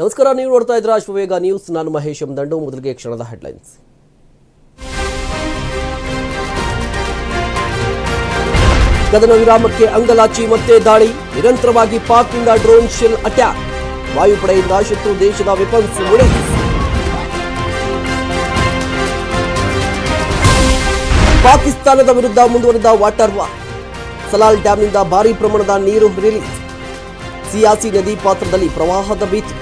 ನಮಸ್ಕಾರ, ನೀವು ನೋಡ್ತಾ ಇದ್ರ ಅಶ್ವವೇಗ ನ್ಯೂಸ್. ನಾನು ಮಹೇಶ್ ಎಂ ದಂಡು ಮೊದಲಿಗೆ ಕ್ಷಣದ ಹೆಡ್ಲೈನ್ಸ್ ಕದನ ವಿರಾಮಕ್ಕೆ ಅಂಗಲಾಚಿ ಮತ್ತೆ ದಾಳಿ. ನಿರಂತರವಾಗಿ ಪಾಕ್ನಿಂದ ಡ್ರೋನ್ ಶೆಲ್ ಅಟ್ಯಾಕ್. ವಾಯುಪಡೆಯಿಂದ ಶತ್ರು ದೇಶದ ವೆಪನ್ಸ್ ಮುಳೆ ಪಾಕಿಸ್ತಾನದ ವಿರುದ್ಧ ಮುಂದುವರೆದ ವಾಟರ್ ವಾರ್. ಸಲಾಲ್ ಡ್ಯಾಂನಿಂದ ಭಾರೀ ಪ್ರಮಾಣದ ನೀರು ರಿಲೀಸ್ ಸಿಯಾಸಿ ನದಿ ಪಾತ್ರದಲ್ಲಿ ಪ್ರವಾಹದ ಭೀತಿ.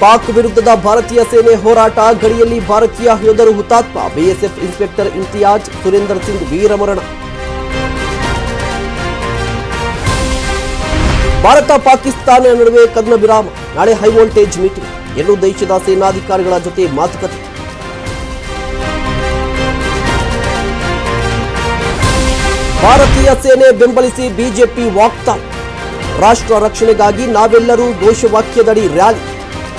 ಪಾಕ್ ವಿರುದ್ಧದ ಭಾರತೀಯ ಸೇನೆ ಹೋರಾಟ ಗಡಿಯಲ್ಲಿ ಭಾರತೀಯ ಯೋಧರು ಹುತಾತ್ಮ. ಬಿಎಸ್ಎಫ್ ಇನ್ಸ್ಪೆಕ್ಟರ್ ಇಮ್ತಿಯಾಜ್ ಸುರೇಂದರ್ ಸಿಂಗ್ ವೀರಮರಣ. ಭಾರತ ಪಾಕಿಸ್ತಾನ ನಡುವೆ ಕದನ ವಿರಾಮ. ನಾಳೆ ಹೈವೋಲ್ಟೇಜ್ ಮೀಟಿಂಗ್. ಎರಡೂ ದೇಶದ ಸೇನಾಧಿಕಾರಿಗಳ ಜೊತೆ ಮಾತುಕತೆ. ಭಾರತೀಯ ಸೇನೆ ಬೆಂಬಲಿಸಿ ಬಿಜೆಪಿ ವಾಕ್ತಾ ರಾಷ್ಟ್ರ ರಕ್ಷಣೆಗಾಗಿ ನಾವೆಲ್ಲರೂ ಘೋಷವಾಕ್ಯದಡಿ ರ್ಯಾಲಿ.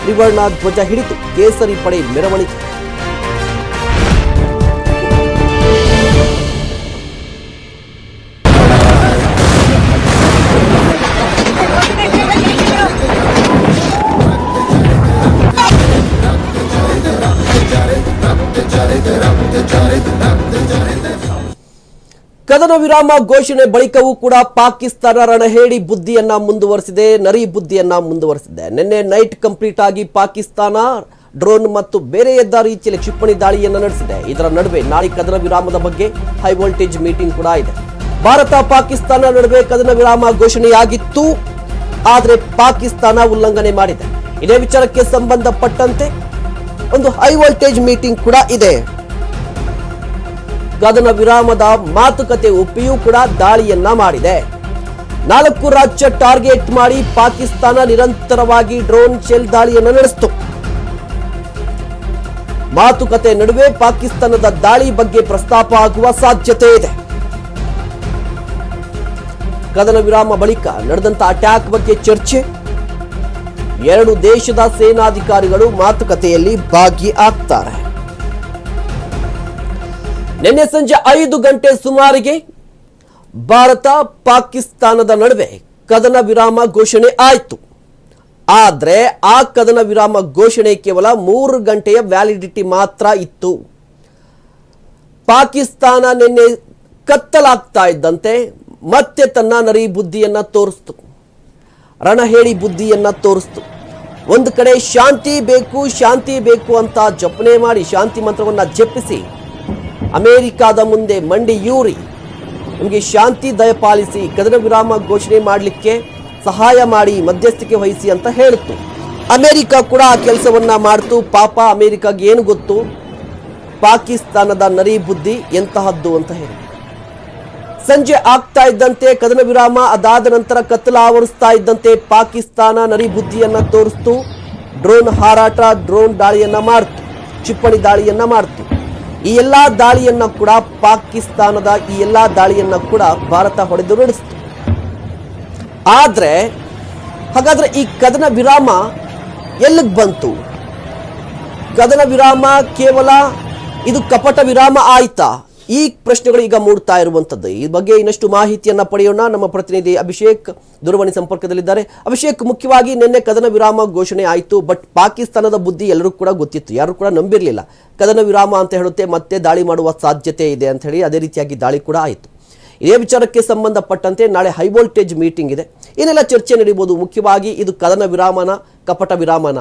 ತ್ರಿವರ್ಣ ಧ್ವಜ ಹಿಡಿದು ಕೇಸರಿ ಪಡೆ ಮೆರವಣಿಗೆ. ಕದನ ವಿರಾಮ ಘೋಷಣೆ ಬಳಿಕವೂ ಕೂಡ ಪಾಕಿಸ್ತಾನ ರಣಹೇಡಿ ಬುದ್ಧಿಯನ್ನ ಮುಂದುವರೆಸಿದೆ, ನರಿ ಬುದ್ಧಿಯನ್ನ ಮುಂದುವರೆಸಿದೆ. ನಿನ್ನೆ ನೈಟ್ ಕಂಪ್ಲೀಟ್ ಆಗಿ ಪಾಕಿಸ್ತಾನ ಡ್ರೋನ್ ಮತ್ತು ಬೇರೆ ಎದ್ದ ರೀತಿಯಲ್ಲಿ ಕ್ಷಿಪಣಿ ದಾಳಿಯನ್ನು ನಡೆಸಿದೆ. ಇದರ ನಡುವೆ ನಾಳೆ ಕದನ ವಿರಾಮದ ಬಗ್ಗೆ ಹೈ ವೋಲ್ಟೇಜ್ ಮೀಟಿಂಗ್ ಕೂಡ ಇದೆ. ಭಾರತ ಪಾಕಿಸ್ತಾನ ನಡುವೆ ಕದನ ವಿರಾಮ ಘೋಷಣೆಯಾಗಿತ್ತು, ಆದರೆ ಪಾಕಿಸ್ತಾನ ಉಲ್ಲಂಘನೆ ಮಾಡಿದೆ. ಇದೇ ವಿಚಾರಕ್ಕೆ ಸಂಬಂಧಪಟ್ಟಂತೆ ಒಂದು ಹೈ ವೋಲ್ಟೇಜ್ ಮೀಟಿಂಗ್ ಕೂಡ ಇದೆ. ಕದನ ವಿರಾಮದ ಮಾತುಕತೆ ಒಪ್ಪಿಯೂ ಕೂಡ ದಾಳಿಯನ್ನ ಮಾಡಿದೆ. ನಾಲ್ಕು ರಾಜ್ಯ ಟಾರ್ಗೆಟ್ ಮಾಡಿ ಪಾಕಿಸ್ತಾನ ನಿರಂತರವಾಗಿ ಡ್ರೋನ್ ಶೆಲ್ ದಾಳಿಯನ್ನು ನಡೆಸಿತು. ಮಾತುಕತೆ ನಡುವೆ ಪಾಕಿಸ್ತಾನದ ದಾಳಿ ಬಗ್ಗೆ ಪ್ರಸ್ತಾಪ ಆಗುವ ಸಾಧ್ಯತೆ ಇದೆ. ಕದನ ವಿರಾಮ ಬಳಿಕ ನಡೆದಂತ ಅಟ್ಯಾಕ್ ಬಗ್ಗೆ ಚರ್ಚೆ. ಎರಡು ದೇಶದ ಸೇನಾಧಿಕಾರಿಗಳು ಮಾತುಕತೆಯಲ್ಲಿ ಭಾಗಿಯಾಗ್ತಾರೆ. ನಿನ್ನೆ ಸಂಜೆ ಐದು ಗಂಟೆ ಸುಮಾರಿಗೆ ಭಾರತ ಪಾಕಿಸ್ತಾನದ ನಡುವೆ ಕದನ ವಿರಾಮ ಘೋಷಣೆ ಆಯಿತು. ಆದರೆ ಆ ಕದನ ವಿರಾಮ ಘೋಷಣೆ ಕೇವಲ ಮೂರು ಗಂಟೆಯ ವ್ಯಾಲಿಡಿಟಿ ಮಾತ್ರ ಇತ್ತು. ಪಾಕಿಸ್ತಾನ ನಿನ್ನೆ ಕತ್ತಲಾಗ್ತಾ ಇದ್ದಂತೆ ಮತ್ತೆ ತನ್ನ ನರಿ ಬುದ್ಧಿಯನ್ನು ತೋರಿಸ್ತು. ರಣಹೇಳಿ ಬುದ್ಧಿಯನ್ನು ತೋರಿಸ್ತು. ಒಂದು ಕಡೆ ಶಾಂತಿ ಬೇಕು ಶಾಂತಿ ಬೇಕು ಅಂತ ಜಪನೆ ಮಾಡಿ ಶಾಂತಿ ಮಂತ್ರವನ್ನು ಜಪಿಸಿ ಅಮೆರಿಕಾದ ಮುಂದೆ ಮಂಡಿಯೂರಿ ನಮಗೆ ಶಾಂತಿ ದಯಪಾಲಿಸಿ ಕದನ ವಿರಾಮ ಘೋಷಣೆ ಮಾಡಲಿಕ್ಕೆ ಸಹಾಯ ಮಾಡಿ ಮಧ್ಯಸ್ಥಿಕೆ ವಹಿಸಿ ಅಂತ ಹೇಳಿತು ಅಮೆರಿಕ ಕೂಡ ಆ ಕೆಲಸವನ್ನ ಮಾಡ್ತು. ಪಾಪ ಅಮೇರಿಕಾಗೆ ಏನು ಗೊತ್ತು? ಪಾಕಿಸ್ತಾನದ ನರಿ ಬುದ್ಧಿ ಎಂತಹದ್ದು ಅಂತ ಹೇಳಿ. ಸಂಜೆ ಆಗ್ತಾ ಇದ್ದಂತೆ ಕದನ ವಿರಾಮ ಅದಾದ ನಂತರ ಕತ್ತಲ ಆವರಿಸ್ತಾ ಇದ್ದಂತೆ ಪಾಕಿಸ್ತಾನ ನರಿ ಬುದ್ಧಿಯನ್ನು ತೋರಿಸ್ತು. ಡ್ರೋನ್ ಹಾರಾಟ, ಡ್ರೋನ್ ದಾಳಿಯನ್ನ ಮಾಡ್ತು. ಕ್ಷಿಪಣಿ ದಾಳಿಯನ್ನ ಮಾಡ್ತು. ಈ ಎಲ್ಲಾ ದಾಳಿಯನ್ನ ಕೂಡ ಪಾಕಿಸ್ತಾನದ ಈ ಎಲ್ಲಾ ದಾಳಿಯನ್ನ ಕೂಡ ಭಾರತ ಹೊಡೆದು ನಡೆಸಿತು. ಆದ್ರೆ, ಹಾಗಾದ್ರೆ ಈ ಕದನ ವಿರಾಮ ಎಲ್ಲಿಗೆ ಬಂತು? ಕದನ ವಿರಾಮ ಕೇವಲ ಇದು ಕಪಟ ವಿರಾಮ ಆಯ್ತಾ? ಈ ಪ್ರಶ್ನೆಗಳು ಈಗ ಮೂಡ್ತಾ ಇರುವಂತದ್ದು ಈ ಬಗ್ಗೆ ಇನ್ನಷ್ಟು ಮಾಹಿತಿಯನ್ನ ಪಡೆಯೋಣ. ನಮ್ಮ ಪ್ರತಿನಿಧಿ ಅಭಿಷೇಕ್ ದೂರವಾಣಿ ಸಂಪರ್ಕದಲ್ಲಿದ್ದಾರೆ. ಅಭಿಷೇಕ್, ಮುಖ್ಯವಾಗಿ ನಿನ್ನೆ ಕದನ ವಿರಾಮ ಘೋಷಣೆ ಆಯಿತು. ಬಟ್ ಪಾಕಿಸ್ತಾನದ ಬುದ್ಧಿ ಎಲ್ಲರೂ ಕೂಡ ಗೊತ್ತಿತ್ತು. ಯಾರು ಕೂಡ ನಂಬಿರಲಿಲ್ಲ. ಕದನ ವಿರಾಮ ಅಂತ ಹೇಳುತ್ತೆ, ಮತ್ತೆ ದಾಳಿ ಮಾಡುವ ಸಾಧ್ಯತೆ ಇದೆ ಅಂತ ಹೇಳಿ ಅದೇ ರೀತಿಯಾಗಿ ದಾಳಿ ಕೂಡ ಆಯಿತು. ಇದೇ ವಿಚಾರಕ್ಕೆ ಸಂಬಂಧಪಟ್ಟಂತೆ ನಾಳೆ ಹೈ ವೋಲ್ಟೇಜ್ ಮೀಟಿಂಗ್ ಇದೆ. ಏನೆಲ್ಲ ಚರ್ಚೆ ನಡೀಬಹುದು ಮುಖ್ಯವಾಗಿ ಇದು ಕದನ ವಿರಾಮನ, ಕಪಟ ವಿರಾಮನ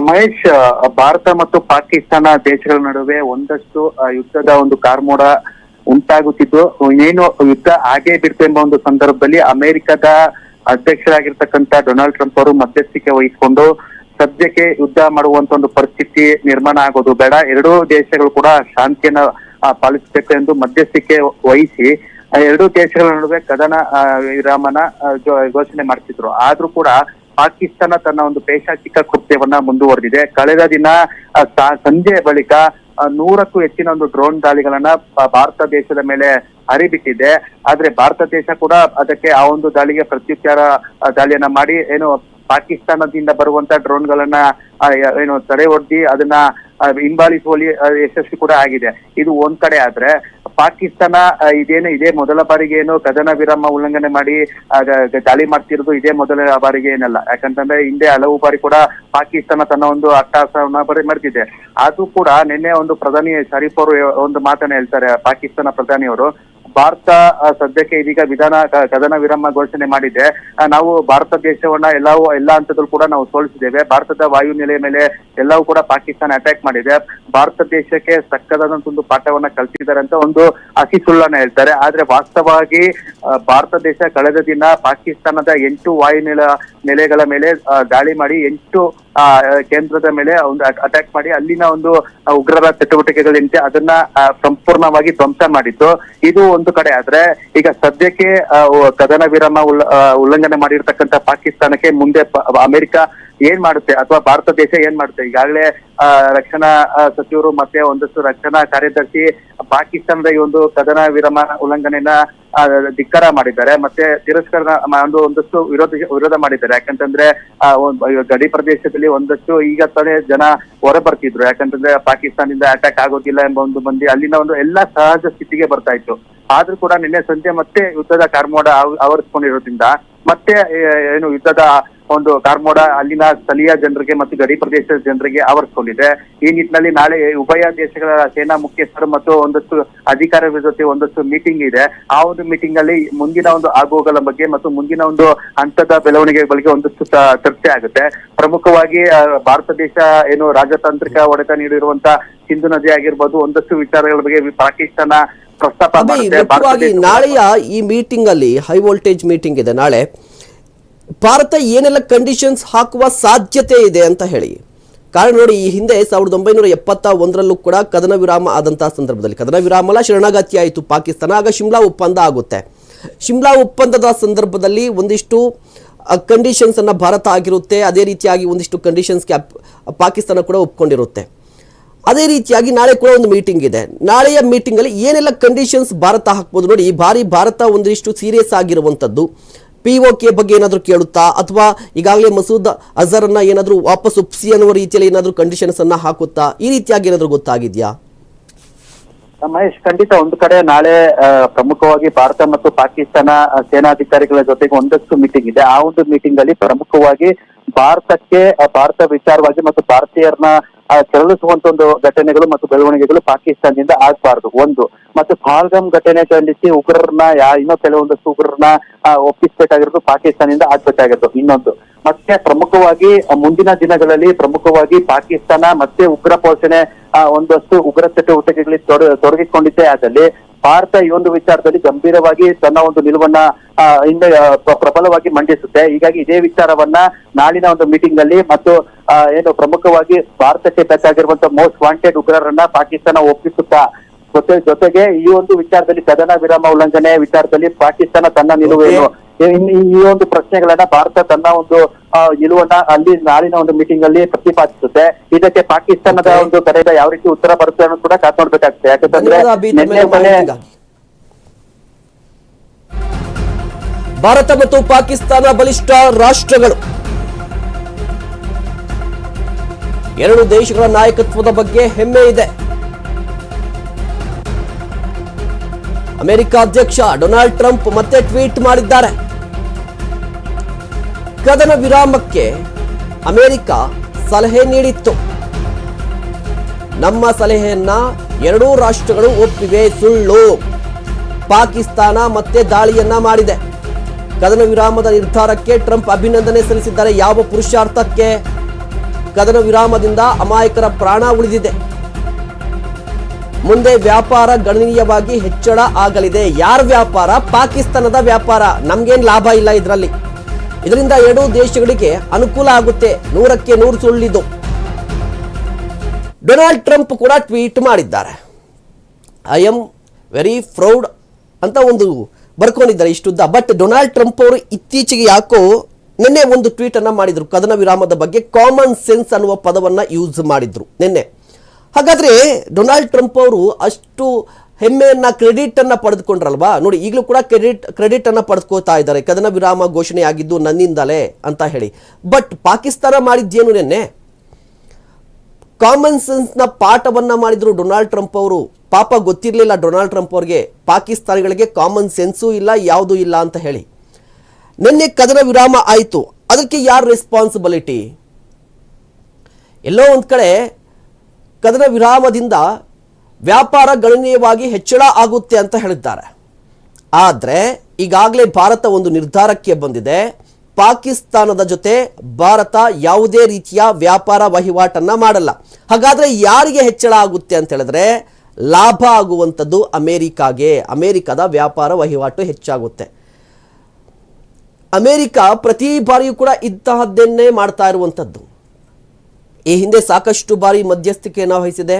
ಮಹೇಶ್ ಭಾರತ ಮತ್ತು ಪಾಕಿಸ್ತಾನ ದೇಶಗಳ ನಡುವೆ ಒಂದಷ್ಟು ಯುದ್ಧದ ಒಂದು ಕಾರ್ಮೋಡ ಉಂಟಾಗುತ್ತಿದ್ದು ಏನು ಯುದ್ಧ ಆಗೇ ಎಂಬ ಒಂದು ಸಂದರ್ಭದಲ್ಲಿ ಅಮೆರಿಕದ ಅಧ್ಯಕ್ಷರಾಗಿರ್ತಕ್ಕಂಥ ಡೊನಾಲ್ಡ್ ಟ್ರಂಪ್ ಅವರು ಮಧ್ಯಸ್ಥಿಕೆ ವಹಿಸಿಕೊಂಡು ಸದ್ಯಕ್ಕೆ ಯುದ್ಧ ಮಾಡುವಂತ ಒಂದು ಪರಿಸ್ಥಿತಿ ನಿರ್ಮಾಣ ಆಗೋದು ಬೇಡ. ಎರಡೂ ದೇಶಗಳು ಕೂಡ ಶಾಂತಿಯನ್ನ ಪಾಲಿಸಬೇಕು ಎಂದು ಮಧ್ಯಸ್ಥಿಕೆ ವಹಿಸಿ ಎರಡೂ ದೇಶಗಳ ನಡುವೆ ಕದನ ವಿರಾಮನ ಘೋಷಣೆ ಮಾಡ್ತಿದ್ರು. ಆದ್ರೂ ಕೂಡ ಪಾಕಿಸ್ತಾನ ತನ್ನ ಒಂದು ಪೇಶಾಚಿಕ ಕೃತ್ಯವನ್ನ ಮುಂದುವರೆದಿದೆ. ಕಳೆದ ದಿನ ಸಂಜೆ ಬಳಿಕ ನೂರಕ್ಕೂ ಹೆಚ್ಚಿನ ಒಂದು ಡ್ರೋನ್ ದಾಳಿಗಳನ್ನ ಭಾರತ ದೇಶದ ಮೇಲೆ ಹರಿಬಿಟ್ಟಿದೆ. ಆದ್ರೆ ಭಾರತ ದೇಶ ಕೂಡ ಅದಕ್ಕೆ ಆ ಒಂದು ದಾಳಿಗೆ ಪ್ರತ್ಯುತ್ತರ ದಾಳಿಯನ್ನ ಮಾಡಿ, ಏನು, ಪಾಕಿಸ್ತಾನದಿಂದ ಬರುವಂತ ಡ್ರೋನ್ಗಳನ್ನ ಏನು ತಡೆ ಒಡ್ಡಿ ಅದನ್ನ ಹಿಂಬಾಲಿಸುವಲ್ಲಿ ಯಶಸ್ವಿ ಕೂಡ ಆಗಿದೆ. ಇದು ಒಂದ್ ಕಡೆ ಆದ್ರೆ ಪಾಕಿಸ್ತಾನ ಇದೇನು, ಇದೇ ಮೊದಲ ಬಾರಿಗೆ ಏನು ಕದನ ವಿರಾಮ ಉಲ್ಲಂಘನೆ ಮಾಡಿ ದಾಳಿ ಮಾಡ್ತಿರೋದು ಇದೇ ಮೊದಲ ಬಾರಿಗೆ ಏನಲ್ಲ. ಯಾಕಂತಂದ್ರೆ ಹಿಂದೆ ಹಲವು ಬಾರಿ ಕೂಡ ಪಾಕಿಸ್ತಾನ ತನ್ನ ಒಂದು ಅಟ್ಟಾಸವನ್ನ ಬರೀ ಮಾಡ್ತಿದೆ ಅದು ಕೂಡ ನಿನ್ನೆ ಒಂದು ಪ್ರಧಾನಿ, ಶರೀಫ್ ಅವರು, ಒಂದು ಮಾತನ್ನ ಹೇಳ್ತಾರೆ, ಪಾಕಿಸ್ತಾನ ಪ್ರಧಾನಿಯವರು. ಭಾರತ ಸದ್ಯಕ್ಕೆ ಇದೀಗ ವಿಧಾನ ಕದನ ವಿರಾಮ ಘೋಷಣೆ ಮಾಡಿದೆ. ನಾವು ಭಾರತ ದೇಶವನ್ನ ಎಲ್ಲವೂ, ಎಲ್ಲ ಹಂತದಲ್ಲೂ ಕೂಡ ನಾವು ಸೋಲಿಸಿದ್ದೇವೆ. ಭಾರತದ ವಾಯು ನೆಲೆಯ ಮೇಲೆ ಎಲ್ಲವೂ ಕೂಡ ಪಾಕಿಸ್ತಾನ ಅಟ್ಯಾಕ್ ಮಾಡಿದೆ. ಭಾರತ ದೇಶಕ್ಕೆ ಸಕ್ಕದಾದಂತ ಒಂದು ಪಾಠವನ್ನ ಕಲ್ತಿದ್ದಾರೆ ಅಂತ ಒಂದು ಅಸಿ ಸುಳ್ಳನ್ನ ಹೇಳ್ತಾರೆ. ಆದ್ರೆ ವಾಸ್ತವವಾಗಿ ಭಾರತ ದೇಶ ಕಳೆದ ದಿನ ಪಾಕಿಸ್ತಾನದ ಎಂಟು ವಾಯು ನೆಲ ನೆಲೆಗಳ ಮೇಲೆ ದಾಳಿ ಮಾಡಿ ಎಂಟು ಕೇಂದ್ರದ ಮೇಲೆ ಒಂದು ಅಟ್ಯಾಕ್ ಮಾಡಿ ಅಲ್ಲಿನ ಒಂದು ಉಗ್ರರ ಚಟುವಟಿಕೆಗಳಿಂತೆ ಅದನ್ನ ಸಂಪೂರ್ಣವಾಗಿ ಧ್ವಂಸ ಮಾಡಿತ್ತು ಇದು ಒಂದು ಕಡೆ ಆದ್ರೆ ಈಗ ಸದ್ಯಕ್ಕೆ ಕದನ ವಿರಾಮ ಉಲ್ಲ- ಉಲ್ಲಂಘನೆ ಮಾಡಿರ್ತಕ್ಕಂಥ ಪಾಕಿಸ್ತಾನಕ್ಕೆ ಮುಂದೆ ಅಮೆರಿಕ ಏನ್ ಮಾಡುತ್ತೆ? ಅಥವಾ ಭಾರತ ದೇಶ ಏನ್ ಮಾಡುತ್ತೆ? ಈಗಾಗಲೇ ರಕ್ಷಣಾ ಸಚಿವರು ಮತ್ತೆ ಒಂದಷ್ಟು ರಕ್ಷಣಾ ಕಾರ್ಯದರ್ಶಿ ಪಾಕಿಸ್ತಾನದ ಈ ಒಂದು ಕದನ ವಿರಮ ಉಲ್ಲಂಘನೆಯನ್ನ ಧಿಕ್ಕಾರ ಮಾಡಿದ್ದಾರೆ. ಮತ್ತೆ ತಿರಸ್ಕಾರ ಒಂದು, ಒಂದಷ್ಟು ವಿರೋಧ ವಿರೋಧ ಮಾಡಿದ್ದಾರೆ. ಯಾಕಂತಂದ್ರೆ ಗಡಿ ಪ್ರದೇಶದಲ್ಲಿ ಒಂದಷ್ಟು ಈಗ ತಾನೇ ಜನ ಹೊರ ಬರ್ತಿದ್ರು ಯಾಕಂತಂದ್ರೆ, ಪಾಕಿಸ್ತಾನದಿಂದ ಅಟ್ಯಾಕ್ ಆಗೋದಿಲ್ಲ ಎಂಬ ಒಂದು ಮಂದಿ ಅಲ್ಲಿನ ಒಂದು ಎಲ್ಲಾ ಸಹಜ ಸ್ಥಿತಿಗೆ ಬರ್ತಾ ಇತ್ತು. ಆದ್ರೂ ಕೂಡ ನಿನ್ನೆ ಸಂಜೆ ಮತ್ತೆ ಯುದ್ಧದ ಕಾರ್ಮೋಡ ಆವ್- ಆವರಿಸ್ಕೊಂಡಿರೋದ್ರಿಂದ ಮತ್ತೆ ಏನು ಯುದ್ಧದ ಒಂದು ಕಾರ್ಮೋಡ ಅಲ್ಲಿನ ಸ್ಥಳೀಯ ಜನರಿಗೆ ಮತ್ತು ಗಡಿ ಪ್ರದೇಶದ ಜನರಿಗೆ ಆವರಿಸಿಕೊಂಡಿದೆ. ಈ ನಿಟ್ಟಿನಲ್ಲಿ ನಾಳೆ ಉಭಯ ದೇಶಗಳ ಸೇನಾ ಮುಖ್ಯಸ್ಥರು ಮತ್ತು ಒಂದಷ್ಟು ಅಧಿಕಾರಿಗಳ ಜೊತೆ ಒಂದಷ್ಟು ಮೀಟಿಂಗ್ ಇದೆ. ಆ ಒಂದು ಮೀಟಿಂಗ್ ಅಲ್ಲಿ ಮುಂದಿನ ಒಂದು ಆಗುವಗಳ ಬಗ್ಗೆ ಮತ್ತು ಮುಂದಿನ ಒಂದು ಹಂತದ ಬೆಳವಣಿಗೆ ಬಗ್ಗೆ ಒಂದಷ್ಟು ಚರ್ಚೆ ಆಗುತ್ತೆ. ಪ್ರಮುಖವಾಗಿ ಭಾರತ ದೇಶ ಏನು ರಾಜತಾಂತ್ರಿಕ ಒಡೆತ ನೀಡಿರುವಂತ ಸಿಂಧು ನದಿ ಆಗಿರ್ಬೋದು ಒಂದಷ್ಟು ವಿಚಾರಗಳ ಬಗ್ಗೆ ಪಾಕಿಸ್ತಾನ ಪ್ರಸ್ತಾಪ ನಾಳೆಯ ಈ ಮೀಟಿಂಗ್ ಅಲ್ಲಿ ಹೈ ವೋಲ್ಟೇಜ್ ಮೀಟಿಂಗ್ ಇದೆ ನಾಳೆ. ಭಾರತ ಏನೆಲ್ಲ ಕಂಡೀಷನ್ಸ್ ಹಾಕುವ ಸಾಧ್ಯತೆ ಇದೆ ಅಂತ ಹೇಳಿ. ಕಾರಣ ನೋಡಿ, ಈ ಹಿಂದೆ ಸಾವಿರದ ಒಂಬೈನೂರ ಎಪ್ಪತ್ತ ಒಂದರಲ್ಲೂ ಕೂಡ ಕದನ ವಿರಾಮ ಆದಂತಹ ಸಂದರ್ಭದಲ್ಲಿ. ಕದನ ವಿರಾಮ ಅಲ್ಲ, ಶರಣಾಗತಿ ಆಯಿತು ಪಾಕಿಸ್ತಾನ. ಆಗ ಶಿಮ್ಲಾ ಒಪ್ಪಂದ ಆಗುತ್ತೆ. ಶಿಮ್ಲಾ ಒಪ್ಪಂದದ ಸಂದರ್ಭದಲ್ಲಿ ಒಂದಿಷ್ಟು ಕಂಡೀಷನ್ಸ್ ಅನ್ನ ಭಾರತ ಆಗಿರುತ್ತೆ. ಅದೇ ರೀತಿಯಾಗಿ ಒಂದಿಷ್ಟು ಕಂಡೀಷನ್ಸ್ಗೆ ಪಾಕಿಸ್ತಾನ ಕೂಡ ಒಪ್ಕೊಂಡಿರುತ್ತೆ. ಅದೇ ರೀತಿಯಾಗಿ ನಾಳೆ ಕೂಡ ಒಂದು ಮೀಟಿಂಗ್ ಇದೆ. ನಾಳೆಯ ಮೀಟಿಂಗಲ್ಲಿ ಏನೆಲ್ಲ ಕಂಡೀಷನ್ಸ್ ಭಾರತ ಹಾಕ್ಬೋದು ನೋಡಿ, ಈ ಬಾರಿ ಭಾರತ ಒಂದಿಷ್ಟು ಸೀರಿಯಸ್ ಆಗಿರುವಂಥದ್ದು. ಪಿ ಒ ಕೆ ಬಗ್ಗೆ ಏನಾದರೂ ಕೇಳುತ್ತಾ? ಅಥವಾ ಈಗಾಗಲೇ ಮಸೂದ್ ಅಜರನ್ನ ಏನಾದರೂ ವಾಪಸ್ ಒಪ್ಸಿ ಅನ್ನುವ ರೀತಿಯಲ್ಲಿ ಏನಾದರೂ ಕಂಡೀಷನ್ಸ್ ಅನ್ನ ಹಾಕುತ್ತಾ? ಈ ರೀತಿಯಾಗಿ ಏನಾದರೂ ಗೊತ್ತಾಗಿದೆಯಾ? ಮಹೇಶ್, ಖಂಡಿತ ಒಂದು ಕಡೆ ನಾಳೆ ಪ್ರಮುಖವಾಗಿ ಭಾರತ ಮತ್ತು ಪಾಕಿಸ್ತಾನ ಸೇನಾಧಿಕಾರಿಗಳ ಜೊತೆಗೆ ಒಂದಷ್ಟು ಮೀಟಿಂಗ್ ಇದೆ. ಆ ಒಂದು ಮೀಟಿಂಗ್ ಅಲ್ಲಿ ಪ್ರಮುಖವಾಗಿ ಭಾರತಕ್ಕೆ ಭಾರತ ವಿಚಾರವಾಗಿ ಮತ್ತು ಭಾರತೀಯರನ್ನ ಕೆರಳಿಸುವಂತ ಒಂದು ಘಟನೆಗಳು ಮತ್ತು ಬೆಳವಣಿಗೆಗಳು ಪಾಕಿಸ್ತಾನದಿಂದ ಆಗ್ಬಾರ್ದು. ಒಂದು. ಮತ್ತು ಪಹಲ್ಗಾಮ್ ಘಟನೆ ಖಂಡಿಸಿ ಉಗ್ರರನ್ನ, ಯಾ, ಇನ್ನೂ ಕೆಲವೊಂದಷ್ಟು ಉಗ್ರರನ್ನ ಒಪ್ಪಿಸ್ಬೇಕಾಗಿರೋದು ಪಾಕಿಸ್ತಾನದಿಂದ ಆಗ್ಬೇಕಾಗಿರೋದು. ಇನ್ನೊಂದು. ಮತ್ತೆ ಪ್ರಮುಖವಾಗಿ ಮುಂದಿನ ದಿನಗಳಲ್ಲಿ ಪ್ರಮುಖವಾಗಿ ಪಾಕಿಸ್ತಾನ ಮತ್ತೆ ಉಗ್ರ ಪೋಷಣೆ ಒಂದಷ್ಟು ಉಗ್ರ ಚಟುವಟಿಕೆಗಳಿಗೆ ತೊಡ- ತೊಡಗಿಕೊಂಡಿದ್ದೇ. ಆದಲ್ಲಿ ಭಾರತ ಈ ಒಂದು ವಿಚಾರದಲ್ಲಿ ಗಂಭೀರವಾಗಿ ತನ್ನ ಒಂದು ನಿಲುವನ್ನ ಹಿಂದೆ ಪ್ರಬಲವಾಗಿ ಮಂಡಿಸುತ್ತೆ. ಹೀಗಾಗಿ ಇದೇ ವಿಚಾರವನ್ನ ನಾಳಿನ ಒಂದು ಮೀಟಿಂಗ್ನಲ್ಲಿ ಮತ್ತು ಏನು ಪ್ರಮುಖವಾಗಿ ಭಾರತಕ್ಕೆ ಬೇಕಾಗಿರುವಂತಹ ಮೋಸ್ಟ್ ವಾಂಟೆಡ್ ಉಗ್ರರನ್ನ ಪಾಕಿಸ್ತಾನ ಒಪ್ಪಿಸುತ್ತಾ, ಜೊತೆ, ಜೊತೆಗೆ ಈ ಒಂದು ವಿಚಾರದಲ್ಲಿ ಕದನ ವಿರಾಮ ಉಲ್ಲಂಘನೆ ವಿಚಾರದಲ್ಲಿ ಪಾಕಿಸ್ತಾನ ತನ್ನ ನಿಲುವೇನು? ಈ- ಒಂದು ಪ್ರಶ್ನೆಗಳನ್ನ ಭಾರತ ತನ್ನ ಒಂದು ಇಲುವನ್ನ ನಿಲುವನ್ನ ಅಲ್ಲಿ ನಾಳಿನ ಒಂದು ಮೀಟಿಂಗ್ ಅಲ್ಲಿ ಪ್ರತಿಪಾದಿಸುತ್ತೆ ಇದಕ್ಕೆ ಪಾಕಿಸ್ತಾನದ. ಒಂದು ಕಡೆಯಿಂದ ಯಾವ ರೀತಿ ಉತ್ತರ ಬರುತ್ತೆ ಅನ್ನೋದು ಕೂಡ ಕಾತ್ ನೋಡ್ಬೇಕಾಗ್ತದೆ ಯಾಕಂತಂದ್ರೆ. ಭಾರತ ಮತ್ತು ಪಾಕಿಸ್ತಾನ ಬಲಿಷ್ಠ ರಾಷ್ಟ್ರಗಳು ಎರಡು ದೇಶಗಳ ನಾಯಕತ್ವದ ಬಗ್ಗೆ ಹೆಮ್ಮೆ ಇದೆ ಅಮೆರಿಕ ಅಧ್ಯಕ್ಷ ಡೊನಾಲ್ಡ್ ಟ್ರಂಪ್ ಮತ್ತೆ ಟ್ವೀಟ್ ಮಾಡಿದ್ದಾರೆ. ಕದನ ವಿರಾಮಕ್ಕೆ ಅಮೆರಿಕ ಸಲಹೆ ನೀಡಿತ್ತು. ನಮ್ಮ ಸಲಹೆಯನ್ನ ಎರಡೂ ರಾಷ್ಟ್ರಗಳು ಒಪ್ಪಿವೆ, ಸುಳ್ಳು. ಪಾಕಿಸ್ತಾನ ಮತ್ತೆ ದಾಳಿಯನ್ನ ಮಾಡಿದೆ. ಕದನ ವಿರಾಮದ ನಿರ್ಧಾರಕ್ಕೆ ಟ್ರಂಪ್ ಅಭಿನಂದನೆ ಸಲ್ಲಿಸಿದ್ದಾರೆ. ಯಾವ ಪುರುಷಾರ್ಥಕ್ಕೆ? ಕದನ ವಿರಾಮದಿಂದ ಅಮಾಯಕರ ಪ್ರಾಣ ಉಳಿದಿದೆ. ಮುಂದೆ ವ್ಯಾಪಾರ ಗಣನೀಯವಾಗಿ ಹೆಚ್ಚಳ ಆಗಲಿದೆ. ಯಾರ ವ್ಯಾಪಾರ? ಪಾಕಿಸ್ತಾನದ ವ್ಯಾಪಾರ. ನಮ್ಗೇನ್ ಲಾಭ ಇಲ್ಲ ಇದರಲ್ಲಿ. ಇದರಿಂದ ಎರಡೂ ದೇಶಗಳಿಗೆ ಅನುಕೂಲ ಆಗುತ್ತೆ. ನೂರಕ್ಕೆ ನೂರು ಸುಳ್ಳಿದು. ಡೊನಾಲ್ಡ್ ಟ್ರಂಪ್ ಕೂಡ ಟ್ವೀಟ್ ಮಾಡಿದ್ದಾರೆ. ಐ ಎಂ ವೆರಿ ಪ್ರೌಡ್ ಅಂತ ಒಂದು ಬರ್ಕೊಂಡಿದ್ದಾರೆ ಇಷ್ಟುದ್ದ. ಬಟ್ ಡೊನಾಲ್ಡ್ ಟ್ರಂಪ್ ಅವರು ಇತ್ತೀಚೆಗೆ ಯಾಕೋ ನಿನ್ನೆ ಒಂದು ಟ್ವೀಟ್ ಅನ್ನ ಮಾಡಿದ್ರು. ಕದನ ವಿರಾಮದ ಬಗ್ಗೆ ಕಾಮನ್ ಸೆನ್ಸ್ ಅನ್ನುವ ಪದವನ್ನ ಯೂಸ್ ಮಾಡಿದ್ರು ನಿನ್ನೆ. ಹಾಗಾದ್ರೆ ಡೊನಾಲ್ಡ್ ಟ್ರಂಪ್ ಅವರು ಅಷ್ಟು ಹೆಮ್ಮೆಯನ್ನು ಕ್ರೆಡಿಟನ್ನು ಪಡೆದುಕೊಂಡ್ರಲ್ವಾ? ನೋಡಿ, ಈಗಲೂ ಕೂಡ ಕ್ರೆಡಿಟ್ ಕ್ರೆಡಿಟನ್ನು ಪಡೆದುಕೊಳ್ತಾ ಇದ್ದಾರೆ. ಕದನ ವಿರಾಮ ಘೋಷಣೆ ಆಗಿದ್ದು ನನ್ನಿಂದಲೇ ಅಂತ ಹೇಳಿ. ಬಟ್ ಪಾಕಿಸ್ತಾನ ಮಾಡಿದ್ದೇನು ನಿನ್ನೆ? ಕಾಮನ್ ಸೆನ್ಸ್ನ ಪಾಠವನ್ನು ಮಾಡಿದರು ಡೊನಾಲ್ಡ್ ಟ್ರಂಪ್ ಅವರು. ಪಾಪ ಗೊತ್ತಿರಲಿಲ್ಲ ಡೊನಾಲ್ಡ್ ಟ್ರಂಪ್ ಅವ್ರಿಗೆ. ಪಾಕಿಸ್ತಾನಿಗಳಿಗೆ ಕಾಮನ್ ಸೆನ್ಸೂ ಇಲ್ಲ, ಯಾವುದೂ ಇಲ್ಲ ಅಂತ ಹೇಳಿ. ನಿನ್ನೆ ಕದನ ವಿರಾಮ ಆಯಿತು. ಅದಕ್ಕೆ ಯಾರು ರೆಸ್ಪಾನ್ಸಿಬಿಲಿಟಿ ಎಲ್ಲೋ ಒಂದು ಕಡೆ ಕದನ ವಿರಾಮದಿಂದ ವ್ಯಾಪಾರ ಗಣನೀಯವಾಗಿ ಹೆಚ್ಚಳ ಆಗುತ್ತೆ ಅಂತ ಹೇಳಿದ್ದಾರೆ. ಆದರೆ ಈಗಾಗಲೇ ಭಾರತ ಒಂದು ನಿರ್ಧಾರಕ್ಕೆ ಬಂದಿದೆ. ಪಾಕಿಸ್ತಾನದ ಜೊತೆ ಭಾರತ ಯಾವುದೇ ರೀತಿಯ ವ್ಯಾಪಾರ ವಹಿವಾಟನ್ನು ಮಾಡಲ್ಲ. ಹಾಗಾದರೆ ಯಾರಿಗೆ ಹೆಚ್ಚಳ ಆಗುತ್ತೆ ಅಂತ ಹೇಳಿದ್ರೆ ಲಾಭ ಆಗುವಂಥದ್ದು ಅಮೇರಿಕಾಗೆ. ಅಮೇರಿಕದ ವ್ಯಾಪಾರ ವಹಿವಾಟು ಹೆಚ್ಚಾಗುತ್ತೆ. ಅಮೇರಿಕ ಪ್ರತಿ ಬಾರಿಯೂ ಕೂಡ ಇಂತಹದ್ದನ್ನೇ ಮಾಡ್ತಾ ಇರುವಂಥದ್ದು. ಈ ಹಿಂದೆ ಸಾಕಷ್ಟು ಬಾರಿ ಮಧ್ಯಸ್ಥಿಕೆಯನ್ನು ವಹಿಸಿದೆ.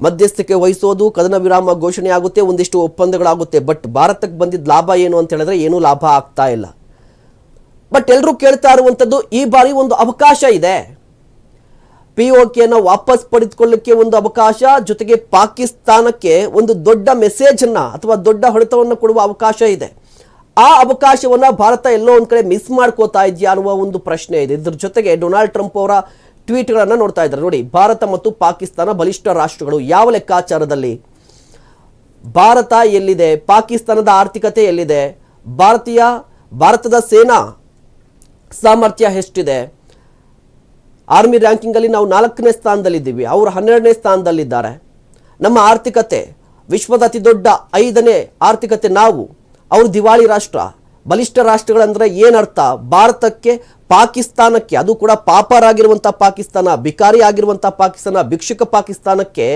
ಮಧ್ಯಸ್ಥಿಕೆ ವಹಿಸೋದು ಕದನ ವಿರಾಮ ಘೋಷಣೆ ಆಗುತ್ತೆ, ಒಂದಿಷ್ಟು ಒಪ್ಪಂದಗಳಾಗುತ್ತೆ. ಬಟ್ ಭಾರತಕ್ಕೆ ಬಂದಿದ್ದ ಲಾಭ ಏನು ಅಂತ ಹೇಳಿದ್ರೆ ಏನೂ ಲಾಭ ಆಗ್ತಾ ಇಲ್ಲ. ಬಟ್ ಎಲ್ಲರೂ ಕೇಳ್ತಾ ಇರುವಂಥದ್ದು ಈ ಬಾರಿ ಒಂದು ಅವಕಾಶ ಇದೆ. ಪಿ ಯನ್ನು ವಾಪಸ್ ಪಡೆದುಕೊಳ್ಳಕ್ಕೆ ಒಂದು ಅವಕಾಶ, ಜೊತೆಗೆ ಪಾಕಿಸ್ತಾನಕ್ಕೆ ಒಂದು ದೊಡ್ಡ ಮೆಸೇಜನ್ನು ಅಥವಾ ದೊಡ್ಡ ಹೊಡೆತವನ್ನು ಕೊಡುವ ಅವಕಾಶ ಇದೆ. ಆ ಅವಕಾಶವನ್ನು ಭಾರತ ಎಲ್ಲೋ ಒಂದು ಕಡೆ ಮಿಸ್ ಮಾಡ್ಕೋತಾ ಇದೆಯಾ ಅನ್ನುವ ಒಂದು ಪ್ರಶ್ನೆ ಇದೆ. ಇದ್ರ ಜೊತೆಗೆ ಡೊನಾಲ್ಡ್ ಟ್ರಂಪ್ ಅವರ ಟ್ವೀಟ್ಗಳನ್ನ ನೋಡ್ತಾ ಇದ್ದಾರೆ. ನೋಡಿ, ಭಾರತ ಮತ್ತು ಪಾಕಿಸ್ತಾನ ಬಲಿಷ್ಠ ರಾಷ್ಟ್ರಗಳು ಯಾವ ಲೆಕ್ಕಾಚಾರದಲ್ಲಿ? ಭಾರತ ಎಲ್ಲಿದೆ? ಪಾಕಿಸ್ತಾನದ ಆರ್ಥಿಕತೆ ಎಲ್ಲಿದೆ? ಭಾರತೀಯ, ಭಾರತದ ಸೇನಾ ಸಾಮರ್ಥ್ಯ ಎಷ್ಟಿದೆ? ಆರ್ಮಿ ರ್ಯಾಂಕಿಂಗಲ್ಲಿ ನಾವು ನಾಲ್ಕನೇ ಸ್ಥಾನದಲ್ಲಿದ್ದೀವಿ. ಅವರು ಹನ್ನೆರಡನೇ ಸ್ಥಾನದಲ್ಲಿದ್ದಾರೆ. ನಮ್ಮ ಆರ್ಥಿಕತೆ, ವಿಶ್ವದ ಅತಿ ದೊಡ್ಡ ಐದನೇ ಆರ್ಥಿಕತೆ ನಾವು, ಅವರು ದಿವಾಳಿ ರಾಷ್ಟ್ರ. ಬಲಿಷ್ಠ ರಾಷ್ಟ್ರಗಳಂದ್ರೆ ಏನರ್ಥ? ಭಾರತಕ್ಕೆ, ಪಾಕಿಸ್ತಾನಕ್ಕೆ, ಅದು ಕೂಡ ಪಾಪರಾಗಿರುವಂಥ ಪಾಕಿಸ್ತಾನ ಬಿಕಾರಿ ಆಗಿರುವಂಥ ಪಾಕಿಸ್ತಾನ, ಭಿಕ್ಷುಕ ಪಾಕಿಸ್ತಾನಕ್ಕೆ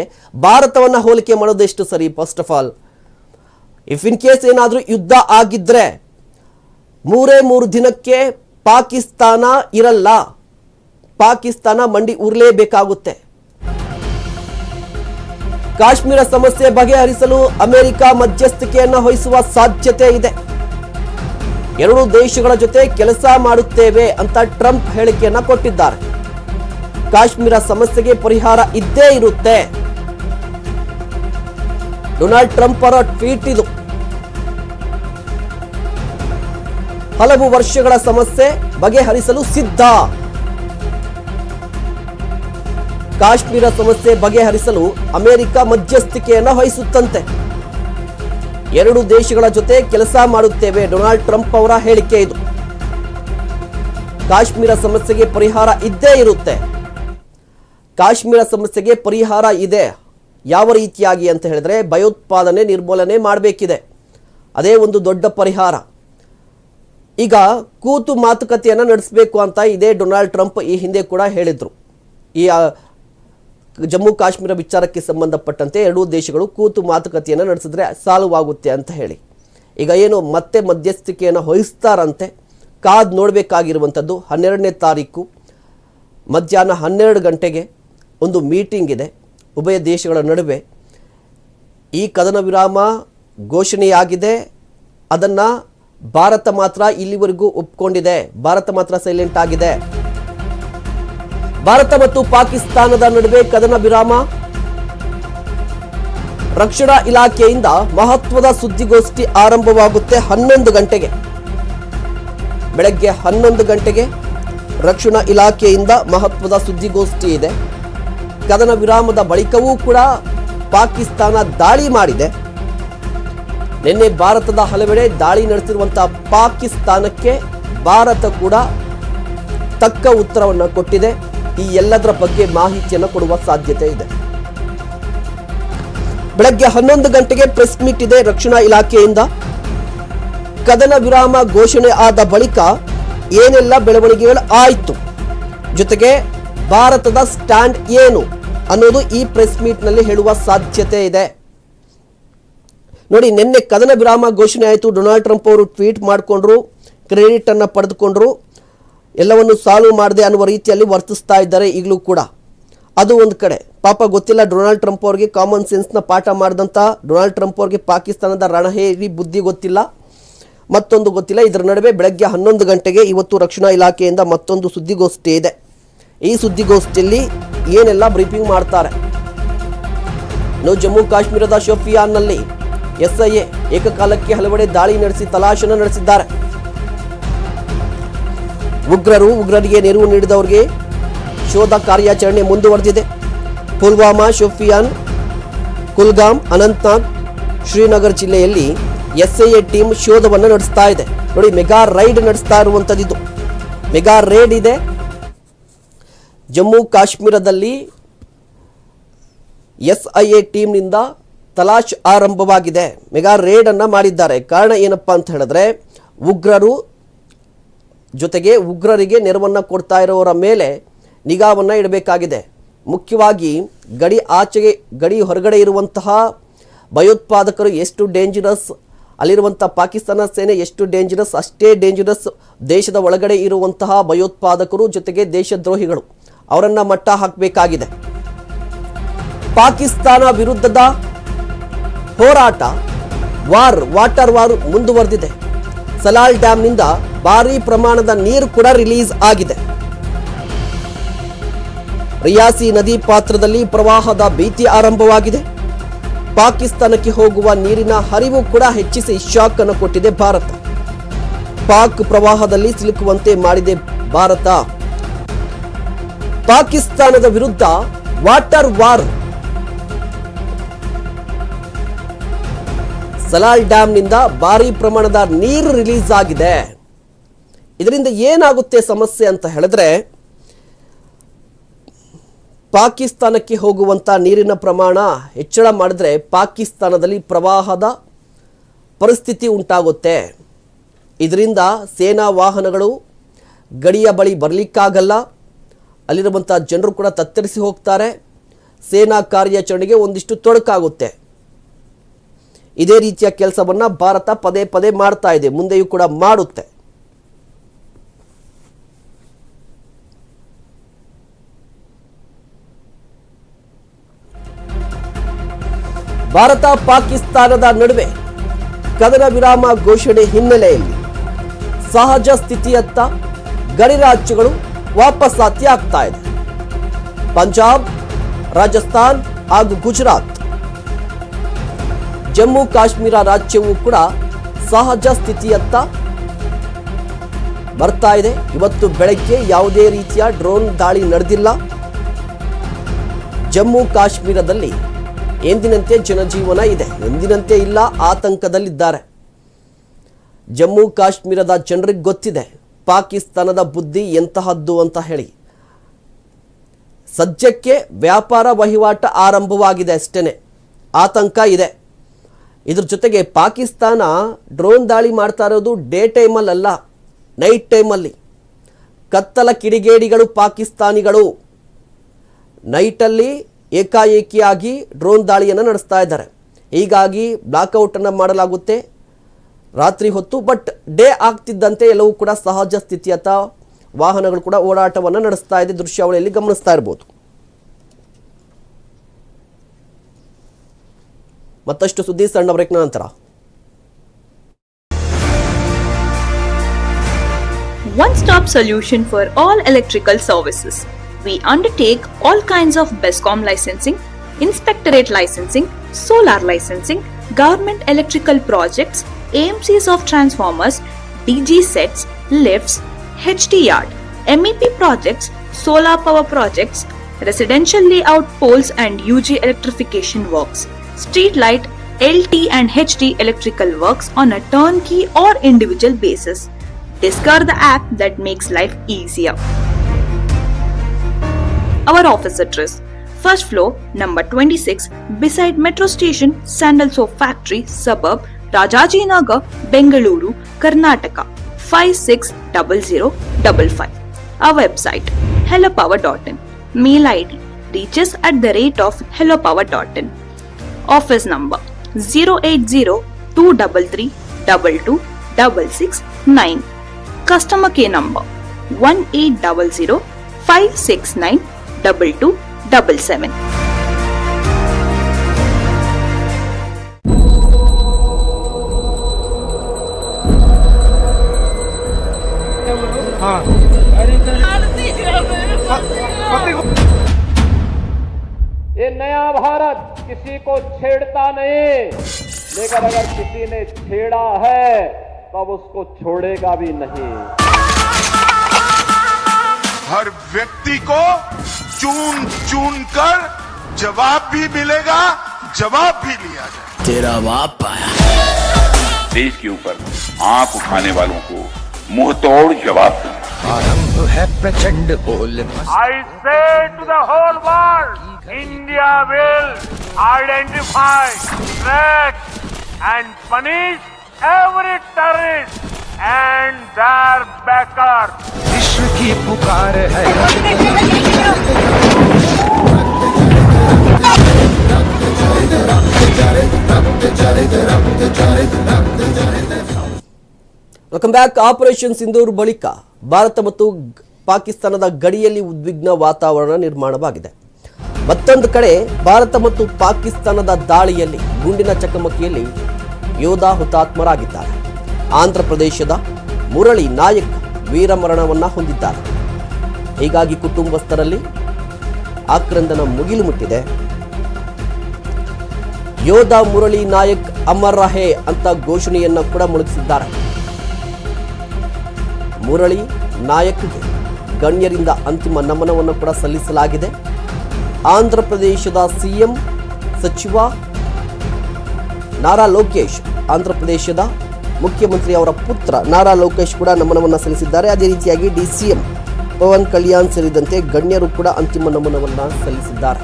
ಭಾರತವನ್ನು ಹೋಲಿಕೆ ಮಾಡೋದು ಎಷ್ಟು ಸರಿ? First of all if in case ಏನಾದರೂ ಯುದ್ಧ ಆಗಿದ್ರೆ, ಮೂರೇ ಮೂರು ದಿನಕ್ಕೆ ಪಾಕಿಸ್ತಾನ ಇರಲ್ಲ. ಪಾಕಿಸ್ತಾನ ಮಂಡಿ ಉರ್ಲೇಬೇಕಾಗುತ್ತೆ. ಕಾಶ್ಮೀರ ಸಮಸ್ಯೆ ಬಗೆಹರಿಸಲು ಅಮೆರಿಕ ಮಧ್ಯಸ್ಥಿಕೆಯನ್ನು ವಹಿಸುವ ಸಾಧ್ಯತೆ ಇದೆ. ಎರಡು ದೇಶಗಳ ಜೊತೆ ಕೆಲಸ ಮಾಡುತ್ತೇವೆ ಅಂತ ಟ್ರಂಪ್ ಹೇಳಿಕೆಯನ್ನ ಕೊಟ್ಟಿದ್ದಾರೆ. ಕಾಶ್ಮೀರ ಸಮಸ್ಯೆಗೆ ಪರಿಹಾರ ಇದ್ದೇ ಇರುತ್ತೆ. ಡೊನಾಲ್ಡ್ ಟ್ರಂಪ್ ಅವರ ಟ್ವೀಟ್ ಇದು. ಹಲವು ವರ್ಷಗಳ ಸಮಸ್ಯೆ ಬಗೆಹರಿಸಲು ಸಿದ್ಧ. ಕಾಶ್ಮೀರ ಸಮಸ್ಯೆ ಬಗೆಹರಿಸಲು ಅಮೆರಿಕ ಮಧ್ಯಸ್ಥಿಕೆಯನ್ನು ವಹಿಸುತ್ತಂತೆ. ಎರಡು ದೇಶಗಳ ಜೊತೆ ಕೆಲಸ ಮಾಡುತ್ತೇವೆ. ಡೊನಾಲ್ಡ್ ಟ್ರಂಪ್ ಅವರ ಹೇಳಿಕೆ ಇದು. ಕಾಶ್ಮೀರ ಸಮಸ್ಯೆಗೆ ಪರಿಹಾರ ಇದ್ದೇ ಇರುತ್ತೆ. ಕಾಶ್ಮೀರ ಸಮಸ್ಯೆಗೆ ಪರಿಹಾರ ಇದೆ. ಯಾವ ರೀತಿಯಾಗಿ ಅಂತ ಹೇಳಿದ್ರೆ ಭಯೋತ್ಪಾದನೆ ನಿರ್ಮೂಲನೆ ಮಾಡಬೇಕಿದೆ. ಅದೇ ಒಂದು ದೊಡ್ಡ ಪರಿಹಾರ. ಈಗ ಕೂತು ಮಾತುಕತೆಯನ್ನು ನಡೆಸಬೇಕು ಅಂತ ಇದೇ ಡೊನಾಲ್ಡ್ ಟ್ರಂಪ್ ಈ ಹಿಂದೆ ಕೂಡ ಹೇಳಿದ್ರು. ಈ ಜಮ್ಮು ಕಾಶ್ಮೀರ ವಿಚಾರಕ್ಕೆ ಸಂಬಂಧಪಟ್ಟಂತೆ ಎರಡೂ ದೇಶಗಳು ಕೂತು ಮಾತುಕತೆಯನ್ನು ನಡೆಸಿದ್ರೆ ಸಾಲುವಾಗುತ್ತೆ ಅಂತ ಹೇಳಿ. ಈಗ ಏನು ಮತ್ತೆ ಮಧ್ಯಸ್ಥಿಕೆಯನ್ನು ವಹಿಸ್ತಾರಂತೆ? ಕಾದ್ ನೋಡಬೇಕಾಗಿರುವಂಥದ್ದು ಹನ್ನೆರಡನೇ ತಾರೀಕು. ಮಧ್ಯಾಹ್ನ ಹನ್ನೆರಡು ಗಂಟೆಗೆ ಒಂದು ಮೀಟಿಂಗ್ ಇದೆ ಉಭಯ ದೇಶಗಳ ನಡುವೆ. ಈ ಕದನ ವಿರಾಮ ಘೋಷಣೆಯಾಗಿದೆ. ಅದನ್ನು ಭಾರತ ಮಾತ್ರ ಇಲ್ಲಿವರೆಗೂ ಒಪ್ಕೊಂಡಿದೆ. ಭಾರತ ಮಾತ್ರ ಸೈಲೆಂಟ್ ಆಗಿದೆ. ಭಾರತ ಮತ್ತು ಪಾಕಿಸ್ತಾನದ ನಡುವೆ ಕದನ ವಿರಾಮ? ರಕ್ಷಣಾ ಇಲಾಖೆಯಿಂದ ಮಹತ್ವದ ಸುದ್ದಿಗೋಷ್ಠಿ ಆರಂಭವಾಗುತ್ತೆ ಹನ್ನೊಂದು ಗಂಟೆಗೆ. ಬೆಳಗ್ಗೆ ಹನ್ನೊಂದು ಗಂಟೆಗೆ ರಕ್ಷಣಾ ಇಲಾಖೆಯಿಂದ ಮಹತ್ವದ ಸುದ್ದಿಗೋಷ್ಠಿ ಇದೆ. ಕದನ ವಿರಾಮದ ಬಳಿಕವೂ ಕೂಡ ಪಾಕಿಸ್ತಾನ ದಾಳಿ ಮಾಡಿದೆ. ನಿನ್ನೆ ಭಾರತದ ಹಲವೆಡೆ ದಾಳಿ ನಡೆಸಿರುವಂತಹ ಪಾಕಿಸ್ತಾನಕ್ಕೆ ಭಾರತ ಕೂಡ ತಕ್ಕ ಉತ್ತರವನ್ನು ಕೊಟ್ಟಿದೆ. ಈ ಎಲ್ಲದರ ಬಗ್ಗೆ ಮಾಹಿತಿಯನ್ನು ಕೊಡುವ ಸಾಧ್ಯತೆ ಇದೆ. ಬೆಳಗ್ಗೆ ಹನ್ನೊಂದು ಗಂಟೆಗೆ ಪ್ರೆಸ್ ಮೀಟ್ ಇದೆ ರಕ್ಷಣಾ ಇಲಾಖೆಯಿಂದ. ಕದನ ವಿರಾಮ ಘೋಷಣೆ ಆದ ಬಳಿಕ ಏನೆಲ್ಲ ಬೆಳವಣಿಗೆಗಳು ಆಯಿತು? ಜೊತೆಗೆ ಭಾರತದ ಸ್ಟ್ಯಾಂಡ್ ಏನು ಅನ್ನೋದು ಈ ಪ್ರೆಸ್ ಮೀಟ್ನಲ್ಲಿ ಹೇಳುವ ಸಾಧ್ಯತೆ ಇದೆ. ನೋಡಿ, ನಿನ್ನೆ ಕದನ ವಿರಾಮ ಘೋಷಣೆ ಆಯಿತು. ಡೊನಾಲ್ಡ್ ಟ್ರಂಪ್ ಅವರು ಟ್ವೀಟ್ ಮಾಡಿಕೊಂಡ್ರು ಕ್ರೆಡಿಟ್ ಅನ್ನು ಪಡೆದುಕೊಂಡ್ರು. ಎಲ್ಲವನ್ನು ಸಾಲ್ವ್ ಮಾಡಿದೆ ಅನ್ನುವ ರೀತಿಯಲ್ಲಿ ವರ್ತಿಸ್ತಾ ಇದ್ದಾರೆ ಈಗಲೂ ಕೂಡ. ಅದು ಒಂದು ಕಡೆ. ಪಾಪ ಗೊತ್ತಿಲ್ಲ, ಡೊನಾಲ್ಡ್ ಟ್ರಂಪ್ ಅವ್ರಿಗೆ ಕಾಮನ್ ಸೆನ್ಸ್ನ ಪಾಠ ಮಾಡಿದಂಥ ಡೊನಾಲ್ಡ್ ಟ್ರಂಪ್ ಅವ್ರಿಗೆ ಪಾಕಿಸ್ತಾನದ ರಣಹೇರಿ ಬುದ್ಧಿ ಗೊತ್ತಿಲ್ಲ. ಮತ್ತೊಂದು ಗೊತ್ತಿಲ್ಲ, ಇದರ ನಡುವೆ ಬೆಳಗ್ಗೆ ಹನ್ನೊಂದು ಗಂಟೆಗೆ ಇವತ್ತು ರಕ್ಷಣಾ ಇಲಾಖೆಯಿಂದ ಮತ್ತೊಂದು ಸುದ್ದಿಗೋಷ್ಠಿ ಇದೆ. ಈ ಸುದ್ದಿಗೋಷ್ಠಿಯಲ್ಲಿ ಏನೆಲ್ಲ ಬ್ರೀಫಿಂಗ್ ಮಾಡ್ತಾರೆ? ನಾವು ಜಮ್ಮು ಕಾಶ್ಮೀರದ ಶೋಫಿಯಾನ್ನಲ್ಲಿ ಎಸ್ಐಎ ಏಕಕಾಲಕ್ಕೆ ಹಲವೆಡೆ ದಾಳಿ ನಡೆಸಿ ತಲಾಶನ ನಡೆಸಿದ್ದಾರೆ. ಉಗ್ರರು ಉಗ್ರರಿಗೆ ನೆರವು ನೀಡಿದವರಿಗೆ ಶೋಧ ಕಾರ್ಯಾಚರಣೆ ಮುಂದುವರೆದಿದೆ. ಪುಲ್ವಾಮಾ, ಶೋಫಿಯಾನ್, ಕುಲ್ಗಾಮ್, ಅನಂತ್ನಾಗ್, ಶ್ರೀನಗರ್ ಜಿಲ್ಲೆಯಲ್ಲಿ ಎಸ್ಐಎ ಟೀಮ್ ಶೋಧವನ್ನು ನಡೆಸ್ತಾ ಇದೆ. ನೋಡಿ, ಮೆಗಾ ರೈಡ್ ನಡೆಸ್ತಾ ಇರುವಂಥದ್ದು ಮೆಗಾ ರೈಡ್ ಇದೆ. ಜಮ್ಮು ಕಾಶ್ಮೀರದಲ್ಲಿ ಎಸ್ಐಎ ಟೀಮ್ನಿಂದ ತಲಾಶ್ ಆರಂಭವಾಗಿದೆ. ಮೆಗಾ ರೇಡ್ ಅನ್ನ ಮಾಡಿದ್ದಾರೆ. ಕಾರಣ ಏನಪ್ಪಾ ಅಂತ ಹೇಳಿದ್ರೆ, ಉಗ್ರರು ಜೊತೆಗೆ ಉಗ್ರರಿಗೆ ನೆರವನ್ನು ಕೊಡ್ತಾ ಇರೋರ ಮೇಲೆ ನಿಗಾವನ್ನು ಇಡಬೇಕಾಗಿದೆ. ಮುಖ್ಯವಾಗಿ ಗಡಿ ಆಚೆಗೆ, ಗಡಿ ಹೊರಗಡೆ ಇರುವಂತಹ ಭಯೋತ್ಪಾದಕರು ಎಷ್ಟು ಡೇಂಜರಸ್ ಅಲ್ಲಿರುವಂಥ ಪಾಕಿಸ್ತಾನ ಸೇನೆ ಎಷ್ಟು ಡೇಂಜರಸ್ ಅಷ್ಟೇ ಡೇಂಜರಸ್ ದೇಶದ ಒಳಗಡೆ ಇರುವಂತಹ ಭಯೋತ್ಪಾದಕರು ಜೊತೆಗೆ ದೇಶದ್ರೋಹಿಗಳು. ಅವರನ್ನು ಮಟ್ಟ ಹಾಕಬೇಕಾಗಿದೆ. ಪಾಕಿಸ್ತಾನ ವಿರುದ್ಧದ ಹೋರಾಟ ವಾರ್, ವಾಟರ್ ವಾರ್ ಮುಂದುವರೆದಿದೆ. ಸಲಾಲ್ ಡ್ಯಾಂನಿಂದ ಭಾರೀ ಪ್ರಮಾಣದ ನೀರು ಕೂಡ ರಿಲೀಸ್ ಆಗಿದೆ. ರಿಯಾಸಿ ನದಿ ಪಾತ್ರದಲ್ಲಿ ಪ್ರವಾಹದ ಭೀತಿ ಆರಂಭವಾಗಿದೆ. ಪಾಕಿಸ್ತಾನಕ್ಕೆ ಹೋಗುವ ನೀರಿನ ಹರಿವು ಕೂಡ ಹೆಚ್ಚಿಸಿ ಶಾಕ್ ಅನ್ನು ಕೊಟ್ಟಿದೆ ಭಾರತ. ಪಾಕ್ ಪ್ರವಾಹದಲ್ಲಿ ಸಿಲುಕುವಂತೆ ಮಾಡಿದೆ ಭಾರತ. ಪಾಕಿಸ್ತಾನದ ವಿರುದ್ಧ ವಾಟರ್ ವಾರ್ ಸಲಾಲ್ ಡ್ಯಾಂನಿಂದ ಭಾರಿ ಪ್ರಮಾಣದ ನೀರು ರಿಲೀಸ್ ಆಗಿದೆ. ಇದರಿಂದ ಏನಾಗುತ್ತೆ ಸಮಸ್ಯೆ ಅಂತ ಹೇಳಿದ್ರೆ, ಪಾಕಿಸ್ತಾನಕ್ಕೆ ಹೋಗುವಂಥ ನೀರಿನ ಪ್ರಮಾಣ ಹೆಚ್ಚಳ ಮಾಡಿದ್ರೆ ಪಾಕಿಸ್ತಾನದಲ್ಲಿ ಪ್ರವಾಹದ ಪರಿಸ್ಥಿತಿ ಉಂಟಾಗುತ್ತೆ. ಇದರಿಂದ ಸೇನಾ ವಾಹನಗಳು ಗಡಿಯ ಬಳಿ ಬರಲಿಕ್ಕಾಗಲ್ಲ. ಅಲ್ಲಿರುವಂಥ ಜನರು ಕೂಡ ತತ್ತರಿಸಿ ಹೋಗ್ತಾರೆ. ಸೇನಾ ಕಾರ್ಯಾಚರಣೆಗೆ ಒಂದಿಷ್ಟು ತೊಡಕಾಗುತ್ತೆ. ಇದೇ ರೀತಿಯ ಕೆಲಸವನ್ನ ಭಾರತ ಪದೇ ಪದೇ ಮಾಡ್ತಾ ಇದೆ, ಮುಂದೆಯೂ ಕೂಡ ಮಾಡುತ್ತೆ. ಭಾರತ ಪಾಕಿಸ್ತಾನದ ನಡುವೆ ಕದನ ವಿರಾಮ ಘೋಷಣೆ ಹಿನ್ನೆಲೆಯಲ್ಲಿ ಸಹಜ ಸ್ಥಿತಿಯತ್ತ ಗಡಿ ರಾಜ್ಯಗಳು ವಾಪಸ್ಸಾತಿ ಆಗ್ತಾ ಇದೆ. ಪಂಜಾಬ್, ರಾಜಸ್ಥಾನ್ ಹಾಗೂ ಗುಜರಾತ್ ಜಮ್ಮು ಕಾಶ್ಮೀರ ರಾಜ್ಯವು ಕೂಡ ಸಹಜ ಸ್ಥಿತಿಯತ್ತ ಬರ್ತಾ ಇದೆ. ಇವತ್ತು ಬೆಳಗ್ಗೆ ಯಾವುದೇ ರೀತಿಯ ಡ್ರೋನ್ ದಾಳಿ ನಡೆದಿಲ್ಲ. ಜಮ್ಮು ಕಾಶ್ಮೀರದಲ್ಲಿ ಎಂದಿನಂತೆ ಜನಜೀವನ ಇದೆ. ಎಂದಿನಂತೆ ಇಲ್ಲ, ಆತಂಕದಲ್ಲಿದ್ದಾರೆ. ಜಮ್ಮು ಕಾಶ್ಮೀರದ ಜನರಿಗೆ ಗೊತ್ತಿದೆ, ಪಾಕಿಸ್ತಾನದ ಬುದ್ಧಿ ಎಂತಹದ್ದು ಅಂತ ಹೇಳಿ. ಸದ್ಯಕ್ಕೆ ವ್ಯಾಪಾರ ವಹಿವಾಟ ಆರಂಭವಾಗಿದೆ ಅಷ್ಟೇ ಆತಂಕ ಇದೆ. ಇದ್ರ ಜೊತೆಗೆ ಪಾಕಿಸ್ತಾನ ಡ್ರೋನ್ ದಾಳಿ ಮಾಡ್ತಾ ಇರೋದು ಡೇ ಟೈಮಲ್ಲಿ ಅಲ್ಲ, ನೈಟ್ ಟೈಮಲ್ಲಿ. ಕತ್ತಲ ಕಿಡಿಗೇಡಿಗಳು ಪಾಕಿಸ್ತಾನಿಗಳು. ನೈಟಲ್ಲಿ ಏಕಾಏಕಿಯಾಗಿ ಡ್ರೋನ್ ದಾಳಿಯನ್ನು ನಡೆಸ್ತಾ ಇದ್ದಾರೆ. ಹೀಗಾಗಿ ಬ್ಲಾಕ್ಔಟನ್ನು ಮಾಡಲಾಗುತ್ತೆ. ರಾತ್ರಿ ಹೊತ್ತು, ಬಟ್ ಡೇ ಆಗ್ತಿದ್ದಂತೆ ಎಲ್ಲವೂ ಕೂಡ ಸಹಜ ಸ್ಥಿತಿಯತ್ತ ವಾಹನಗಳು ಕೂಡ ಓಡಾಟವನ್ನು ನಡೆಸ್ತಾ ಇದೆ ದೃಶ್ಯಾವಳಿಯಲ್ಲಿ ಗಮನಿಸ್ತಾ ಇರ್ಬೋದು. ಮತ್ತಷ್ಟು ಸುದ್ದಿ ಸಣ್ಣ ಬ್ರೇಕ್ನ ನಂತರ one stop solution for all electrical services. We undertake all kinds of BESCOM licensing, inspectorate licensing, solar licensing, government electrical projects, AMCs of transformers, DG sets, lifts, HT yard, MEP projects, solar power projects, residential layout poles and UG electrification works, street light, LT and HT electrical works on a turnkey or individual basis. Discover the app that makes life easier. Our office address First floor, number 26, beside Metro Station, Sandal Soap Factory, suburb, Rajajinagar, Bengaluru, Karnataka 560055. Our website hellopower.in. Mail ID reaches at the rate of hellopower.in office number 08023322669 Customer care number 1800-569-2277. हाँ अरे ये नया भारत किसी को छेड़ता नहीं। लेकिन अगर किसी ने छेड़ा है तो अब उसको छोड़ेगा भी नहीं। हर व्यक्ति को चुन चुन कर जवाब भी मिलेगा जवाब भी लिया जाए तेरा बाप आया देश के ऊपर आँख उठाने वालों को मुँह तोड़ जवाब दूँगा आरंभ है प्रचंड बोल I say to the whole world, India will identify, track and punish every terrorist and their backers. विश्व की पुकार है ವೆಲ್ಕಮ್ ಬ್ಯಾಕ್ ಆಪರೇಷನ್ ಸಿಂಧೂರ್ ಬಳಿಕ ಭಾರತ ಮತ್ತು ಪಾಕಿಸ್ತಾನದ ಗಡಿಯಲ್ಲಿ ಉದ್ವಿಗ್ನ ವಾತಾವರಣ ನಿರ್ಮಾಣವಾಗಿದೆ. ಮತ್ತೊಂದು ಕಡೆ, ಭಾರತ ಮತ್ತು ಪಾಕಿಸ್ತಾನದ ದಾಳಿಯಲ್ಲಿ ಗುಂಡಿನ ಚಕಮಕಿಯಲ್ಲಿ ಯೋಧ ಹುತಾತ್ಮರಾಗಿದ್ದಾರೆ. ಆಂಧ್ರ ಪ್ರದೇಶದ ಮುರಳಿ ನಾಯಕ್ ವೀರಮರಣವನ್ನ ಹೊಂದಿದ್ದಾರೆ. ಹೀಗಾಗಿ ಕುಟುಂಬಸ್ಥರಲ್ಲಿ ಆಕ್ರಂದನ ಮುಗಿಲು ಮುಟ್ಟಿದೆ. ಯೋಧ ಮುರಳಿ ನಾಯಕ್ ಅಮರ್ ರಹೇ ಅಂತ ಘೋಷಣೆಯನ್ನ ಕೂಡ ಮೊಳಗಿಸಿದ್ದಾರೆ. ಮುರಳಿ ನಾಯಕ್ಗೆ ಗಣ್ಯರಿಂದ ಅಂತಿಮ ನಮನವನ್ನು ಕೂಡ ಸಲ್ಲಿಸಲಾಗಿದೆ. ಆಂಧ್ರ ಪ್ರದೇಶದ ಸಿಎಂ ಸಚಿವ ನಾರಾ ಲೋಕೇಶ್, ಆಂಧ್ರ ಪ್ರದೇಶದ ಮುಖ್ಯಮಂತ್ರಿ ಅವರ ಪುತ್ರ ನಾರಾ ಲೋಕೇಶ್ ಕೂಡ ನಮನವನ್ನು ಸಲ್ಲಿಸಿದ್ದಾರೆ. ಅದೇ ರೀತಿಯಾಗಿ ಡಿಸಿಎಂ ಪವನ್ ಕಲ್ಯಾಣ್ ಸೇರಿದಂತೆ ಗಣ್ಯರು ಕೂಡ ಅಂತಿಮ ನಮನವನ್ನು ಸಲ್ಲಿಸಿದ್ದಾರೆ.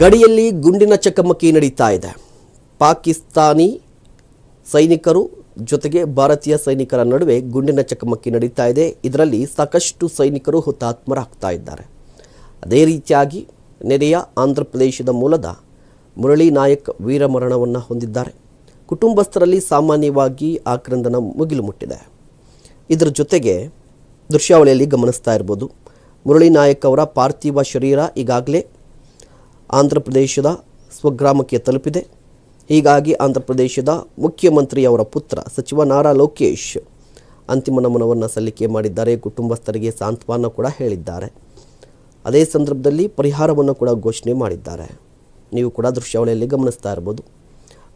ಗಡಿಯಲ್ಲಿ ಗುಂಡಿನ ಚಕಮಕಿ ನಡೀತಾ ಇದೆ. ಪಾಕಿಸ್ತಾನಿ ಸೈನಿಕರು ಜೊತೆಗೆ ಭಾರತೀಯ ಸೈನಿಕರ ನಡುವೆ ಗುಂಡಿನ ಚಕಮಕಿ ನಡೀತಾ ಇದೆ. ಇದರಲ್ಲಿ ಸಾಕಷ್ಟು ಸೈನಿಕರು ಹುತಾತ್ಮರಾಗ್ತಾ ಇದ್ದಾರೆ. ಅದೇ ರೀತಿಯಾಗಿ ನೆರೆಯ ಆಂಧ್ರ ಪ್ರದೇಶದ ಮೂಲದ ಮುರಳಿ ನಾಯಕ್ ವೀರಮರಣವನ್ನು ಹೊಂದಿದ್ದಾರೆ. ಕುಟುಂಬಸ್ಥರಲ್ಲಿ ಸಾಮಾನ್ಯವಾಗಿ ಆಕ್ರಂದನ ಮುಗಿಲು ಮುಟ್ಟಿದೆ. ಇದರ ಜೊತೆಗೆ ದೃಶ್ಯಾವಳಿಯಲ್ಲಿ ಗಮನಿಸ್ತಾ ಇರ್ಬೋದು, ಮುರಳಿ ನಾಯಕ್ ಅವರ ಪಾರ್ಥಿವ ಶರೀರ ಈಗಾಗಲೇ ಆಂಧ್ರ ಪ್ರದೇಶದ ಸ್ವಗ್ರಾಮಕ್ಕೆ ತಲುಪಿದೆ. ಹೀಗಾಗಿ ಆಂಧ್ರ ಪ್ರದೇಶದ ಮುಖ್ಯಮಂತ್ರಿಯವರ ಪುತ್ರ ಸಚಿವ ನಾರಾ ಲೋಕೇಶ್ ಅಂತಿಮ ನಮನವನ್ನು ಸಲ್ಲಿಕೆ ಮಾಡಿದ್ದಾರೆ. ಕುಟುಂಬಸ್ಥರಿಗೆ ಸಾಂತ್ವನ ಕೂಡ ಹೇಳಿದ್ದಾರೆ. ಅದೇ ಸಂದರ್ಭದಲ್ಲಿ ಪರಿಹಾರವನ್ನು ಕೂಡ ಘೋಷಣೆ ಮಾಡಿದ್ದಾರೆ. ನೀವು ಕೂಡ ದೃಶ್ಯಾವಳಿಯಲ್ಲಿ ಗಮನಿಸ್ತಾ ಇರ್ಬೋದು.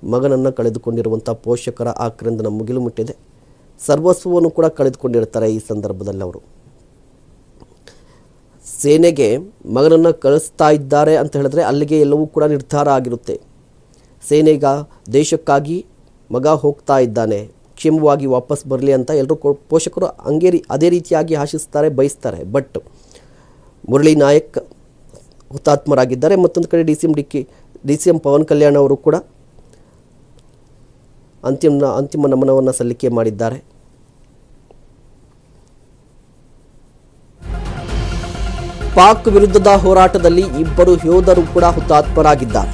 ಮಗನನ್ನು ಕಳೆದುಕೊಂಡಿರುವಂಥ ಪೋಷಕರ ಆಕ್ರಂದನ ಮುಗಿಲು ಮುಟ್ಟಿದೆ. ಸರ್ವಸ್ವವನ್ನು ಕೂಡ ಕಳೆದುಕೊಂಡಿರ್ತಾರೆ ಈ ಸಂದರ್ಭದಲ್ಲಿ ಅವರು. ಸೇನೆಗೆ ಮಗನನ್ನು ಕಳಿಸ್ತಾ ಇದ್ದಾರೆ ಅಂತ ಹೇಳಿದ್ರೆ ಅಲ್ಲಿಗೆ ಎಲ್ಲವೂ ಕೂಡ ನಿರ್ಧಾರ ಆಗಿರುತ್ತೆ. ಸೇನೆಗ ದೇಶಕ್ಕಾಗಿ ಮಗ ಹೋಗ್ತಾ ಇದ್ದಾನೆ. ಕ್ಷೇಮವಾಗಿ ವಾಪಸ್ ಬರಲಿ ಅಂತ ಎಲ್ಲರೂ ಪೋಷಕರು ಹಂಗೆ ಅದೇ ರೀತಿಯಾಗಿ ಆಶಿಸ್ತಾರೆ, ಬಯಸ್ತಾರೆ. ಬಟ್ ಮುರಳಿ ನಾಯಕ್ ಹುತಾತ್ಮರಾಗಿದ್ದಾರೆ. ಮತ್ತೊಂದು ಕಡೆ D C M D K, D C M Pawan Kalyan ಅವರು ಕೂಡ ಅಂತಿಮ ಅಂತಿಮ ನಮನವನ್ನು ಸಲ್ಲಿಕೆ ಮಾಡಿದ್ದಾರೆ. ಪಾಕ್ ವಿರುದ್ಧದ ಹೋರಾಟದಲ್ಲಿ ಇಬ್ಬರು ಯೋಧರು ಕೂಡ ಹುತಾತ್ಮರಾಗಿದ್ದಾರೆ.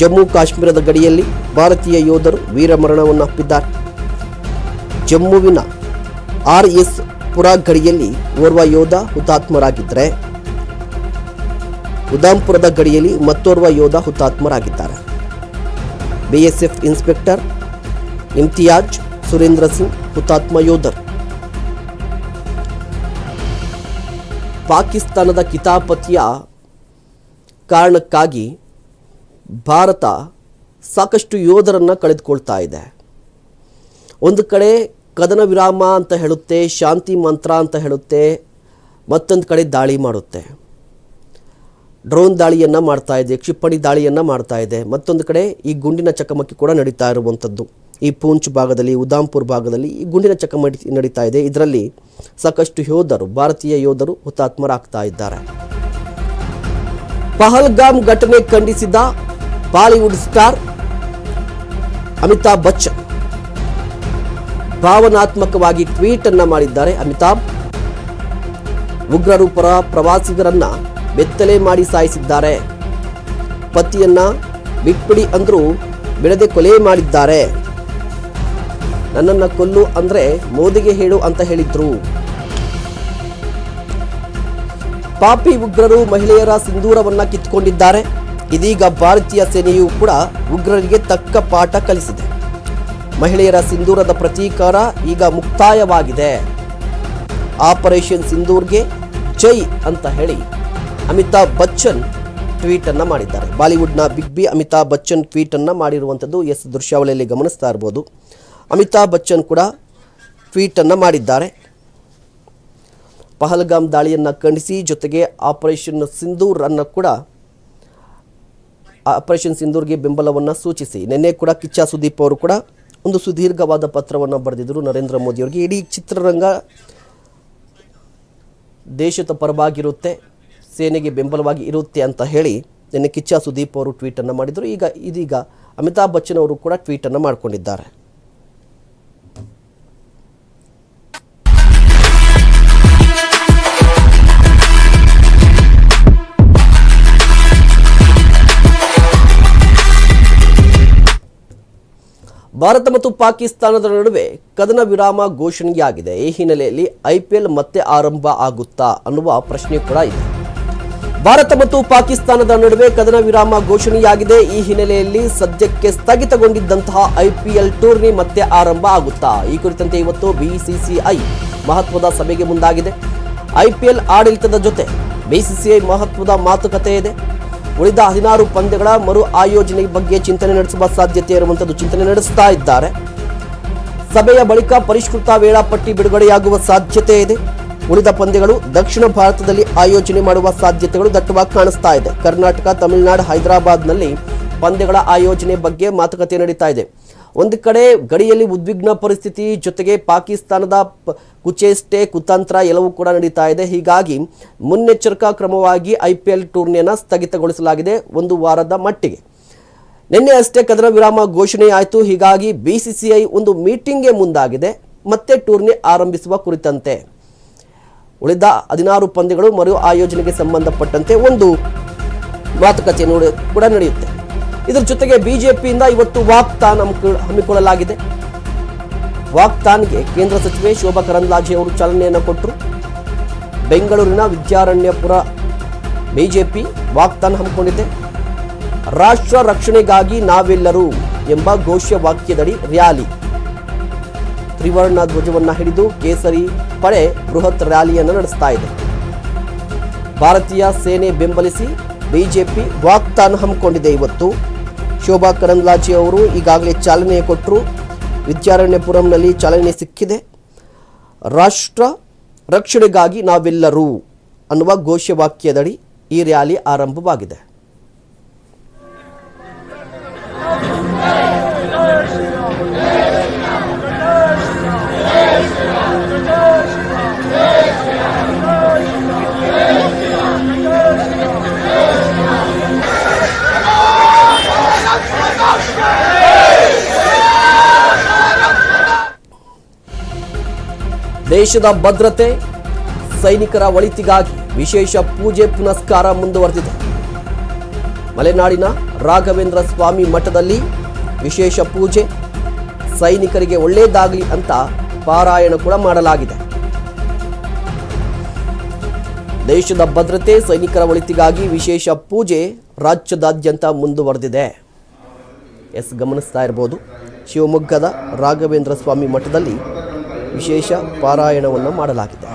ಜಮ್ಮು ಕಾಶ್ಮೀರದ ಗಡಿಯಲ್ಲಿ ಭಾರತೀಯ ಯೋಧರು ವೀರಮರಣವನ್ನು ಅಪ್ಪಿದ್ದಾರೆ. ಜಮ್ಮುವಿನ ಆರ್ ಎಸ್ ಪುರ ಗಡಿಯಲ್ಲಿ ಓರ್ವ ಯೋಧ ಹುತಾತ್ಮರಾಗಿದ್ದರೆ ಉದಾಂಪುರದ ಗಡಿಯಲ್ಲಿ ಮತ್ತೋರ್ವ ಯೋಧ ಹುತಾತ್ಮರಾಗಿದ್ದಾರೆ. ಬಿಎಸ್ಎಫ್ ಇನ್ಸ್ಪೆಕ್ಟರ್ ಇಮ್ತಿಯಾಜ್ ಸುರೇಂದ್ರ ಸಿಂಗ್ ಹುತಾತ್ಮ ಯೋಧರು. ಪಾಕಿಸ್ತಾನದ ಕಿತಾಪತಿಯ ಕಾರಣಕ್ಕಾಗಿ ಭಾರತ ಸಾಕಷ್ಟು ಯೋಧರನ್ನು ಕಳೆದುಕೊಳ್ತಾ ಇದೆ. ಒಂದು ಕಡೆ ಕದನ ವಿರಾಮ ಅಂತ ಹೇಳುತ್ತೆ, ಶಾಂತಿ ಮಂತ್ರ ಅಂತ ಹೇಳುತ್ತೆ, ಮತ್ತೊಂದು ಕಡೆ ದಾಳಿ ಮಾಡುತ್ತೆ. ಡ್ರೋನ್ ದಾಳಿಯನ್ನು ಮಾಡ್ತಾ ಇದೆ, ಕ್ಷಿಪಣಿ ದಾಳಿಯನ್ನು ಮಾಡ್ತಾ ಇದೆ. ಮತ್ತೊಂದು ಕಡೆ ಈ ಗುಂಡಿನ ಚಕಮಕಿ ಕೂಡ ನಡೀತಾ ಇರುವಂಥದ್ದು ಈ ಪೂಂಚ್ ಭಾಗದಲ್ಲಿ, ಉದಾಂಪುರ್ ಭಾಗದಲ್ಲಿ ಈ ಗುಂಡಿನ ಚಕಮಕಿ ನಡೀತಾ ಇದೆ. ಇದರಲ್ಲಿ ಸಾಕಷ್ಟು ಯೋಧರು, ಭಾರತೀಯ ಯೋಧರು ಹುತಾತ್ಮರಾಗ್ತಾ ಇದ್ದಾರೆ. ಪಹಲ್ಗಾಮ್ ಘಟನೆ ಖಂಡಿಸಿದ ಬಾಲಿವುಡ್ ಸ್ಟಾರ್ ಅಮಿತಾಬ್ ಬಚ್ಚನ್. ಭಾವನಾತ್ಮಕವಾಗಿ ಟ್ವೀಟ್ ಅನ್ನ ಮಾಡಿದ್ದಾರೆ ಅಮಿತಾಬ್. ಉಗ್ರರು ಪರ ಪ್ರವಾಸಿಗರನ್ನ ಬೆತ್ತಲೆ ಮಾಡಿ ಸಾಯಿಸಿದ್ದಾರೆ. ಪತಿಯನ್ನ ಬಿಟ್ಬಿಡಿ ಅಂದ್ರೂ ಬಿಡದೆ ಕೊಲೆ ಮಾಡಿದ್ದಾರೆ. ನನ್ನನ್ನ ಕೊಲ್ಲು ಅಂದರೆ ಮೋದಿಗೆ ಹೇಳು ಅಂತ ಹೇಳಿದ್ರು. ಪಾಪಿ ಉಗ್ರರು ಮಹಿಳೆಯರ ಸಿಂಧೂರವನ್ನು ಕಿತ್ಕೊಂಡಿದ್ದಾರೆ. ಇದೀಗ ಭಾರತೀಯ ಸೇನೆಯು ಕೂಡ ಉಗ್ರರಿಗೆ ತಕ್ಕ ಪಾಠ ಕಲಿಸಿದೆ. ಮಹಿಳೆಯರ ಸಿಂಧೂರದ ಪ್ರತೀಕಾರ ಈಗ ಮುಕ್ತಾಯವಾಗಿದೆ. ಆಪರೇಷನ್ ಸಿಂಧೂರ್ಗೆ ಜೈ ಅಂತ ಹೇಳಿ ಅಮಿತಾಬ್ ಬಚ್ಚನ್ ಟ್ವೀಟ್ ಮಾಡಿದ್ದಾರೆ. ಬಾಲಿವುಡ್ನ big B Amitabh Bachchan tweet ಅನ್ನ ಮಾಡಿರುವಂಥದ್ದು ಎಸ್ ದೃಶ್ಯಾವಳಿಯಲ್ಲಿ ಗಮನಿಸ್ತಾ ಇರ್ಬೋದು. ಅಮಿತಾಬ್ ಬಚ್ಚನ್ ಕೂಡ ಟ್ವೀಟನ್ನು ಮಾಡಿದ್ದಾರೆ. ಪಹಲ್ಗಾಮ್ ದಾಳಿಯನ್ನು ಖಂಡಿಸಿ ಜೊತೆಗೆ ಆಪರೇಷನ್ ಸಿಂಧೂರ್ ಅನ್ನು ಕೂಡ ಆಪರೇಷನ್ ಸಿಂಧೂರ್ಗೆ ಬೆಂಬಲವನ್ನು ಸೂಚಿಸಿ. ನಿನ್ನೆ ಕೂಡ ಕಿಚ್ಚ ಸುದೀಪ್ ಅವರು ಕೂಡ ಒಂದು ಸುದೀರ್ಘವಾದ ಪತ್ರವನ್ನು ಬರೆದಿದ್ದರು ನರೇಂದ್ರ ಮೋದಿಯವರಿಗೆ ಇಡೀ ಚಿತ್ರರಂಗ ದೇಶದ ಪರವಾಗಿರುತ್ತೆ, ಸೇನೆಗೆ ಬೆಂಬಲವಾಗಿ ಇರುತ್ತೆ ಅಂತ ಹೇಳಿ ನಿನ್ನೆ ಕಿಚ್ಚ ಸುದೀಪ್ ಅವರು ಟ್ವೀಟನ್ನು ಮಾಡಿದರು. ಈಗ ಇದೀಗ ಅಮಿತಾಬ್ ಬಚ್ಚನ್ ಅವರು ಕೂಡ ಟ್ವೀಟನ್ನು ಮಾಡಿಕೊಂಡಿದ್ದಾರೆ. ಭಾರತ ಮತ್ತು ಪಾಕಿಸ್ತಾನದ ನಡುವೆ ಕದನ ವಿರಾಮ ಘೋಷಣೆಯಾಗಿದೆ. ಈ ಹಿನ್ನೆಲೆಯಲ್ಲಿ ಐಪಿಎಲ್ ಮತ್ತೆ ಆರಂಭ ಆಗುತ್ತಾ ಅನ್ನುವ ಪ್ರಶ್ನೆ ಕೂಡ ಇದೆ. ಭಾರತ ಮತ್ತು ಪಾಕಿಸ್ತಾನದ ನಡುವೆ ಕದನ ವಿರಾಮ ಘೋಷಣೆಯಾಗಿದೆ. ಈ ಹಿನ್ನೆಲೆಯಲ್ಲಿ ಸದ್ಯಕ್ಕೆ ಸ್ಥಗಿತಗೊಂಡಿದ್ದಂತಹ ಐಪಿಎಲ್ ಟೂರ್ನಿ ಮತ್ತೆ ಆರಂಭ ಆಗುತ್ತಾ? ಈ ಕುರಿತಂತೆ ಇವತ್ತು ಬಿಸಿಸಿಐ ಮಹತ್ವದ ಸಭೆಗೆ ಮುಂದಾಗಿದೆ. ಐಪಿಎಲ್ ಆಡಳಿತದ ಜೊತೆ ಬಿಸಿಸಿಐ ಮಹತ್ವದ ಮಾತುಕತೆ ಇದೆ. ಉಳಿದ ಹದಿನಾರು ಪಂದ್ಯಗಳ ಮರು ಆಯೋಜನೆ ಬಗ್ಗೆ ಚಿಂತನೆ ನಡೆಸುವ ಸಾಧ್ಯತೆ ಇರುವಂಥದ್ದು ಚಿಂತನೆ ನಡೆಸ್ತಾ ಇದ್ದಾರೆ. ಸಭೆಯ ಬಳಿಕ ಪರಿಷ್ಕೃತ ವೇಳಾಪಟ್ಟಿ ಬಿಡುಗಡೆಯಾಗುವ ಸಾಧ್ಯತೆ ಇದೆ. ಉಳಿದ ಪಂದ್ಯಗಳು ದಕ್ಷಿಣ ಭಾರತದಲ್ಲಿ ಆಯೋಜನೆ ಮಾಡುವ ಸಾಧ್ಯತೆಗಳು ದಟ್ಟವಾಗಿ ಕಾಣಿಸ್ತಾ ಇದೆ. ಕರ್ನಾಟಕ, ತಮಿಳುನಾಡು, ಹೈದರಾಬಾದ್ನಲ್ಲಿ ಪಂದ್ಯಗಳ ಆಯೋಜನೆ ಬಗ್ಗೆ ಮಾತುಕತೆ ನಡೀತಾ ಇದೆ. ಒಂದು ಕಡೆ ಗಡಿಯಲ್ಲಿ ಉದ್ವಿಗ್ನ ಪರಿಸ್ಥಿತಿ, ಜೊತೆಗೆ ಪಾಕಿಸ್ತಾನದ ಕುಚೇಷ್ಟೆ ಕುತಂತ್ರ ಎಲ್ಲವೂ ಕೂಡ ನಡೀತಾ ಇದೆ. ಹೀಗಾಗಿ ಮುನ್ನೆಚ್ಚರಿಕಾ ಕ್ರಮವಾಗಿ ಐ ಪಿ ಎಲ್ ಟೂರ್ನಿಯನ್ನು ಸ್ಥಗಿತಗೊಳಿಸಲಾಗಿದೆ ಒಂದು ವಾರದ ಮಟ್ಟಿಗೆ. ನಿನ್ನೆ ಅಷ್ಟೇ ಕದನ ವಿರಾಮ ಘೋಷಣೆ ಆಯಿತು. ಹೀಗಾಗಿ ಐ ಒಂದು ಮೀಟಿಂಗ್ಗೆ ಮುಂದಾಗಿದೆ. ಮತ್ತೆ ಟೂರ್ನಿ ಆರಂಭಿಸುವ ಕುರಿತಂತೆ. ಉಳಿದ ಹದಿನಾರು ಪಂದ್ಯಗಳು ಮರು ಆಯೋಜನೆಗೆ ಸಂಬಂಧಪಟ್ಟಂತೆ ಒಂದು ಮಾತುಕತೆ ನೋಡಿ ಕೂಡ ನಡೆಯುತ್ತೆ. ಇದರ ಜೊತೆಗೆ ಬಿಜೆಪಿಯಿಂದ ಇವತ್ತು ವಾಕ್ತಾನ್ ಹಮ್ಮಿಕೊಳ್ಳ- ಹಮ್ಮಿಕೊಳ್ಳಲಾಗಿದೆ. ವಾಕ್ತಾನ್ಗೆ ಕೇಂದ್ರ ಸಚಿವೆ ಶೋಭಾ ಕರಂದ್ಲಾಜೆ ಅವರು ಚಾಲನೆಯನ್ನು ಕೊಟ್ಟರು ಬೆಂಗಳೂರಿನ ವಿದ್ಯಾರಣ್ಯಪುರ ಬಿಜೆಪಿ ವಾಕ್ತಾನ್ ಹಮ್ಮಿಕೊಂಡಿದೆ. ರಾಷ್ಟ್ರ ರಕ್ಷಣೆಗಾಗಿ ನಾವೆಲ್ಲರೂ ಎಂಬ ಘೋಷವಾಕ್ಯದಡಿ ರ್ಯಾಲಿ. ತ್ರಿವರ್ಣ ಧ್ವಜವನ್ನು ಹಿಡಿದು ಕೇಸರಿ ಪಡೆ ಬೃಹತ್ ರ್ಯಾಲಿಯನ್ನು ನಡೆಸ್ತಾ ಇದೆ. ಭಾರತೀಯ ಸೇನೆ ಬೆಂಬಲಿಸಿ ಬಿಜೆಪಿ ವಾಕ್ತಾನ್ ಹಮ್ಮಿಕೊಂಡಿದೆ ಇವತ್ತು. ಶೋಭಾ ಕರಂದ್ಲಾಜಿ ಅವರು ಈಗಾಗಲೇ ಚಾಲನೆ ಕೊಟ್ಟರು. ವಿದ್ಯಾರಣ್ಯಪುರಂನಲ್ಲಿ ಚಾಲನೆ ಸಿಕ್ಕಿದೆ. ರಾಷ್ಟ್ರ ರಕ್ಷಣೆಗಾಗಿ ನಾವೆಲ್ಲರೂ ಅನ್ನುವ ಘೋಷವಾಕ್ಯದಡಿ ಈ ರ್ಯಾಲಿ ಆರಂಭವಾಗಿದೆ. ದೇಶದ ಭದ್ರತೆ ಸೈನಿಕರ ಒಳಿತಿಗಾಗಿ ವಿಶೇಷ ಪೂಜೆ ಪುನಸ್ಕಾರ ಮುಂದುವರೆದಿದೆ. ಮಲೆನಾಡಿನ ರಾಘವೇಂದ್ರ ಸ್ವಾಮಿ ಮಠದಲ್ಲಿ ವಿಶೇಷ ಪೂಜೆ, ಸೈನಿಕರಿಗೆ ಒಳ್ಳೆಯದಾಗಲಿ ಅಂತ ಪಾರಾಯಣ ಕೂಡ ಮಾಡಲಾಗಿದೆ. ದೇಶದ ಭದ್ರತೆ, ಸೈನಿಕರ ಒಳಿತಿಗಾಗಿ ವಿಶೇಷ ಪೂಜೆ ರಾಜ್ಯದಾದ್ಯಂತ ಮುಂದುವರೆದಿದೆ. ಎಸ್ ಗಮನಿಸ್ತಾ ಇರ್ಬೋದು, ಶಿವಮೊಗ್ಗದ ರಾಘವೇಂದ್ರ ಸ್ವಾಮಿ ಮಠದಲ್ಲಿ ವಿಶೇಷ ಪಾರಾಯಣವನ್ನು ಮಾಡಲಾಗಿದೆ.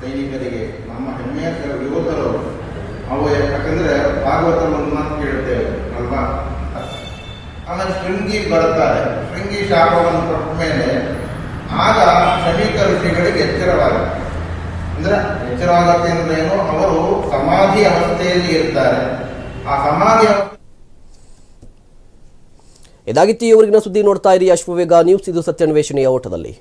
ಸೈನಿಕರಿಗೆ ನಮ್ಮ ಹೆಮ್ಮೆಯ ಯುವಕರು ಅವು ಯಾಕಂದ್ರೆ ಭಾಗವತ ಒಂದು ಮಾತು ಕೇಳುತ್ತೇವೆ ಅಲ್ವಾ? ಆಮೇಲೆ ಶೃಂಗಿ ಬರ್ತಾರೆ ಶೃಂಗಿ ಶಾಪವನ್ನು ಕೊಟ್ಟ ಮೇಲೆ ಆಗ ಕ್ಷಣಿಕ ಋಷಿಗಳಿಗೆ ಎಚ್ಚರವಾಗುತ್ತೆ. ಅಂದ್ರೆ ಎಚ್ಚರವಾಗುತ್ತೆ ಅಂದ್ರೆ ಏನು? ಅವರು ಸಮಾಧಿ ಅವಸ್ಥೆಯಲ್ಲಿ ಇರ್ತಾರೆ. ಆ ಸಮಾಧಿ ಇದಾಗಿತ್ತು ಇವರಿಗಿನ ಸುದ್ದಿ ನೋಡ್ತಾ ಇರಿ ಅಶ್ವವೇಗ ನ್ಯೂಸ್ ಇದು ಸತ್ಯಾನ್ವೇಷಣೆಯ ಓಟದಲ್ಲಿ.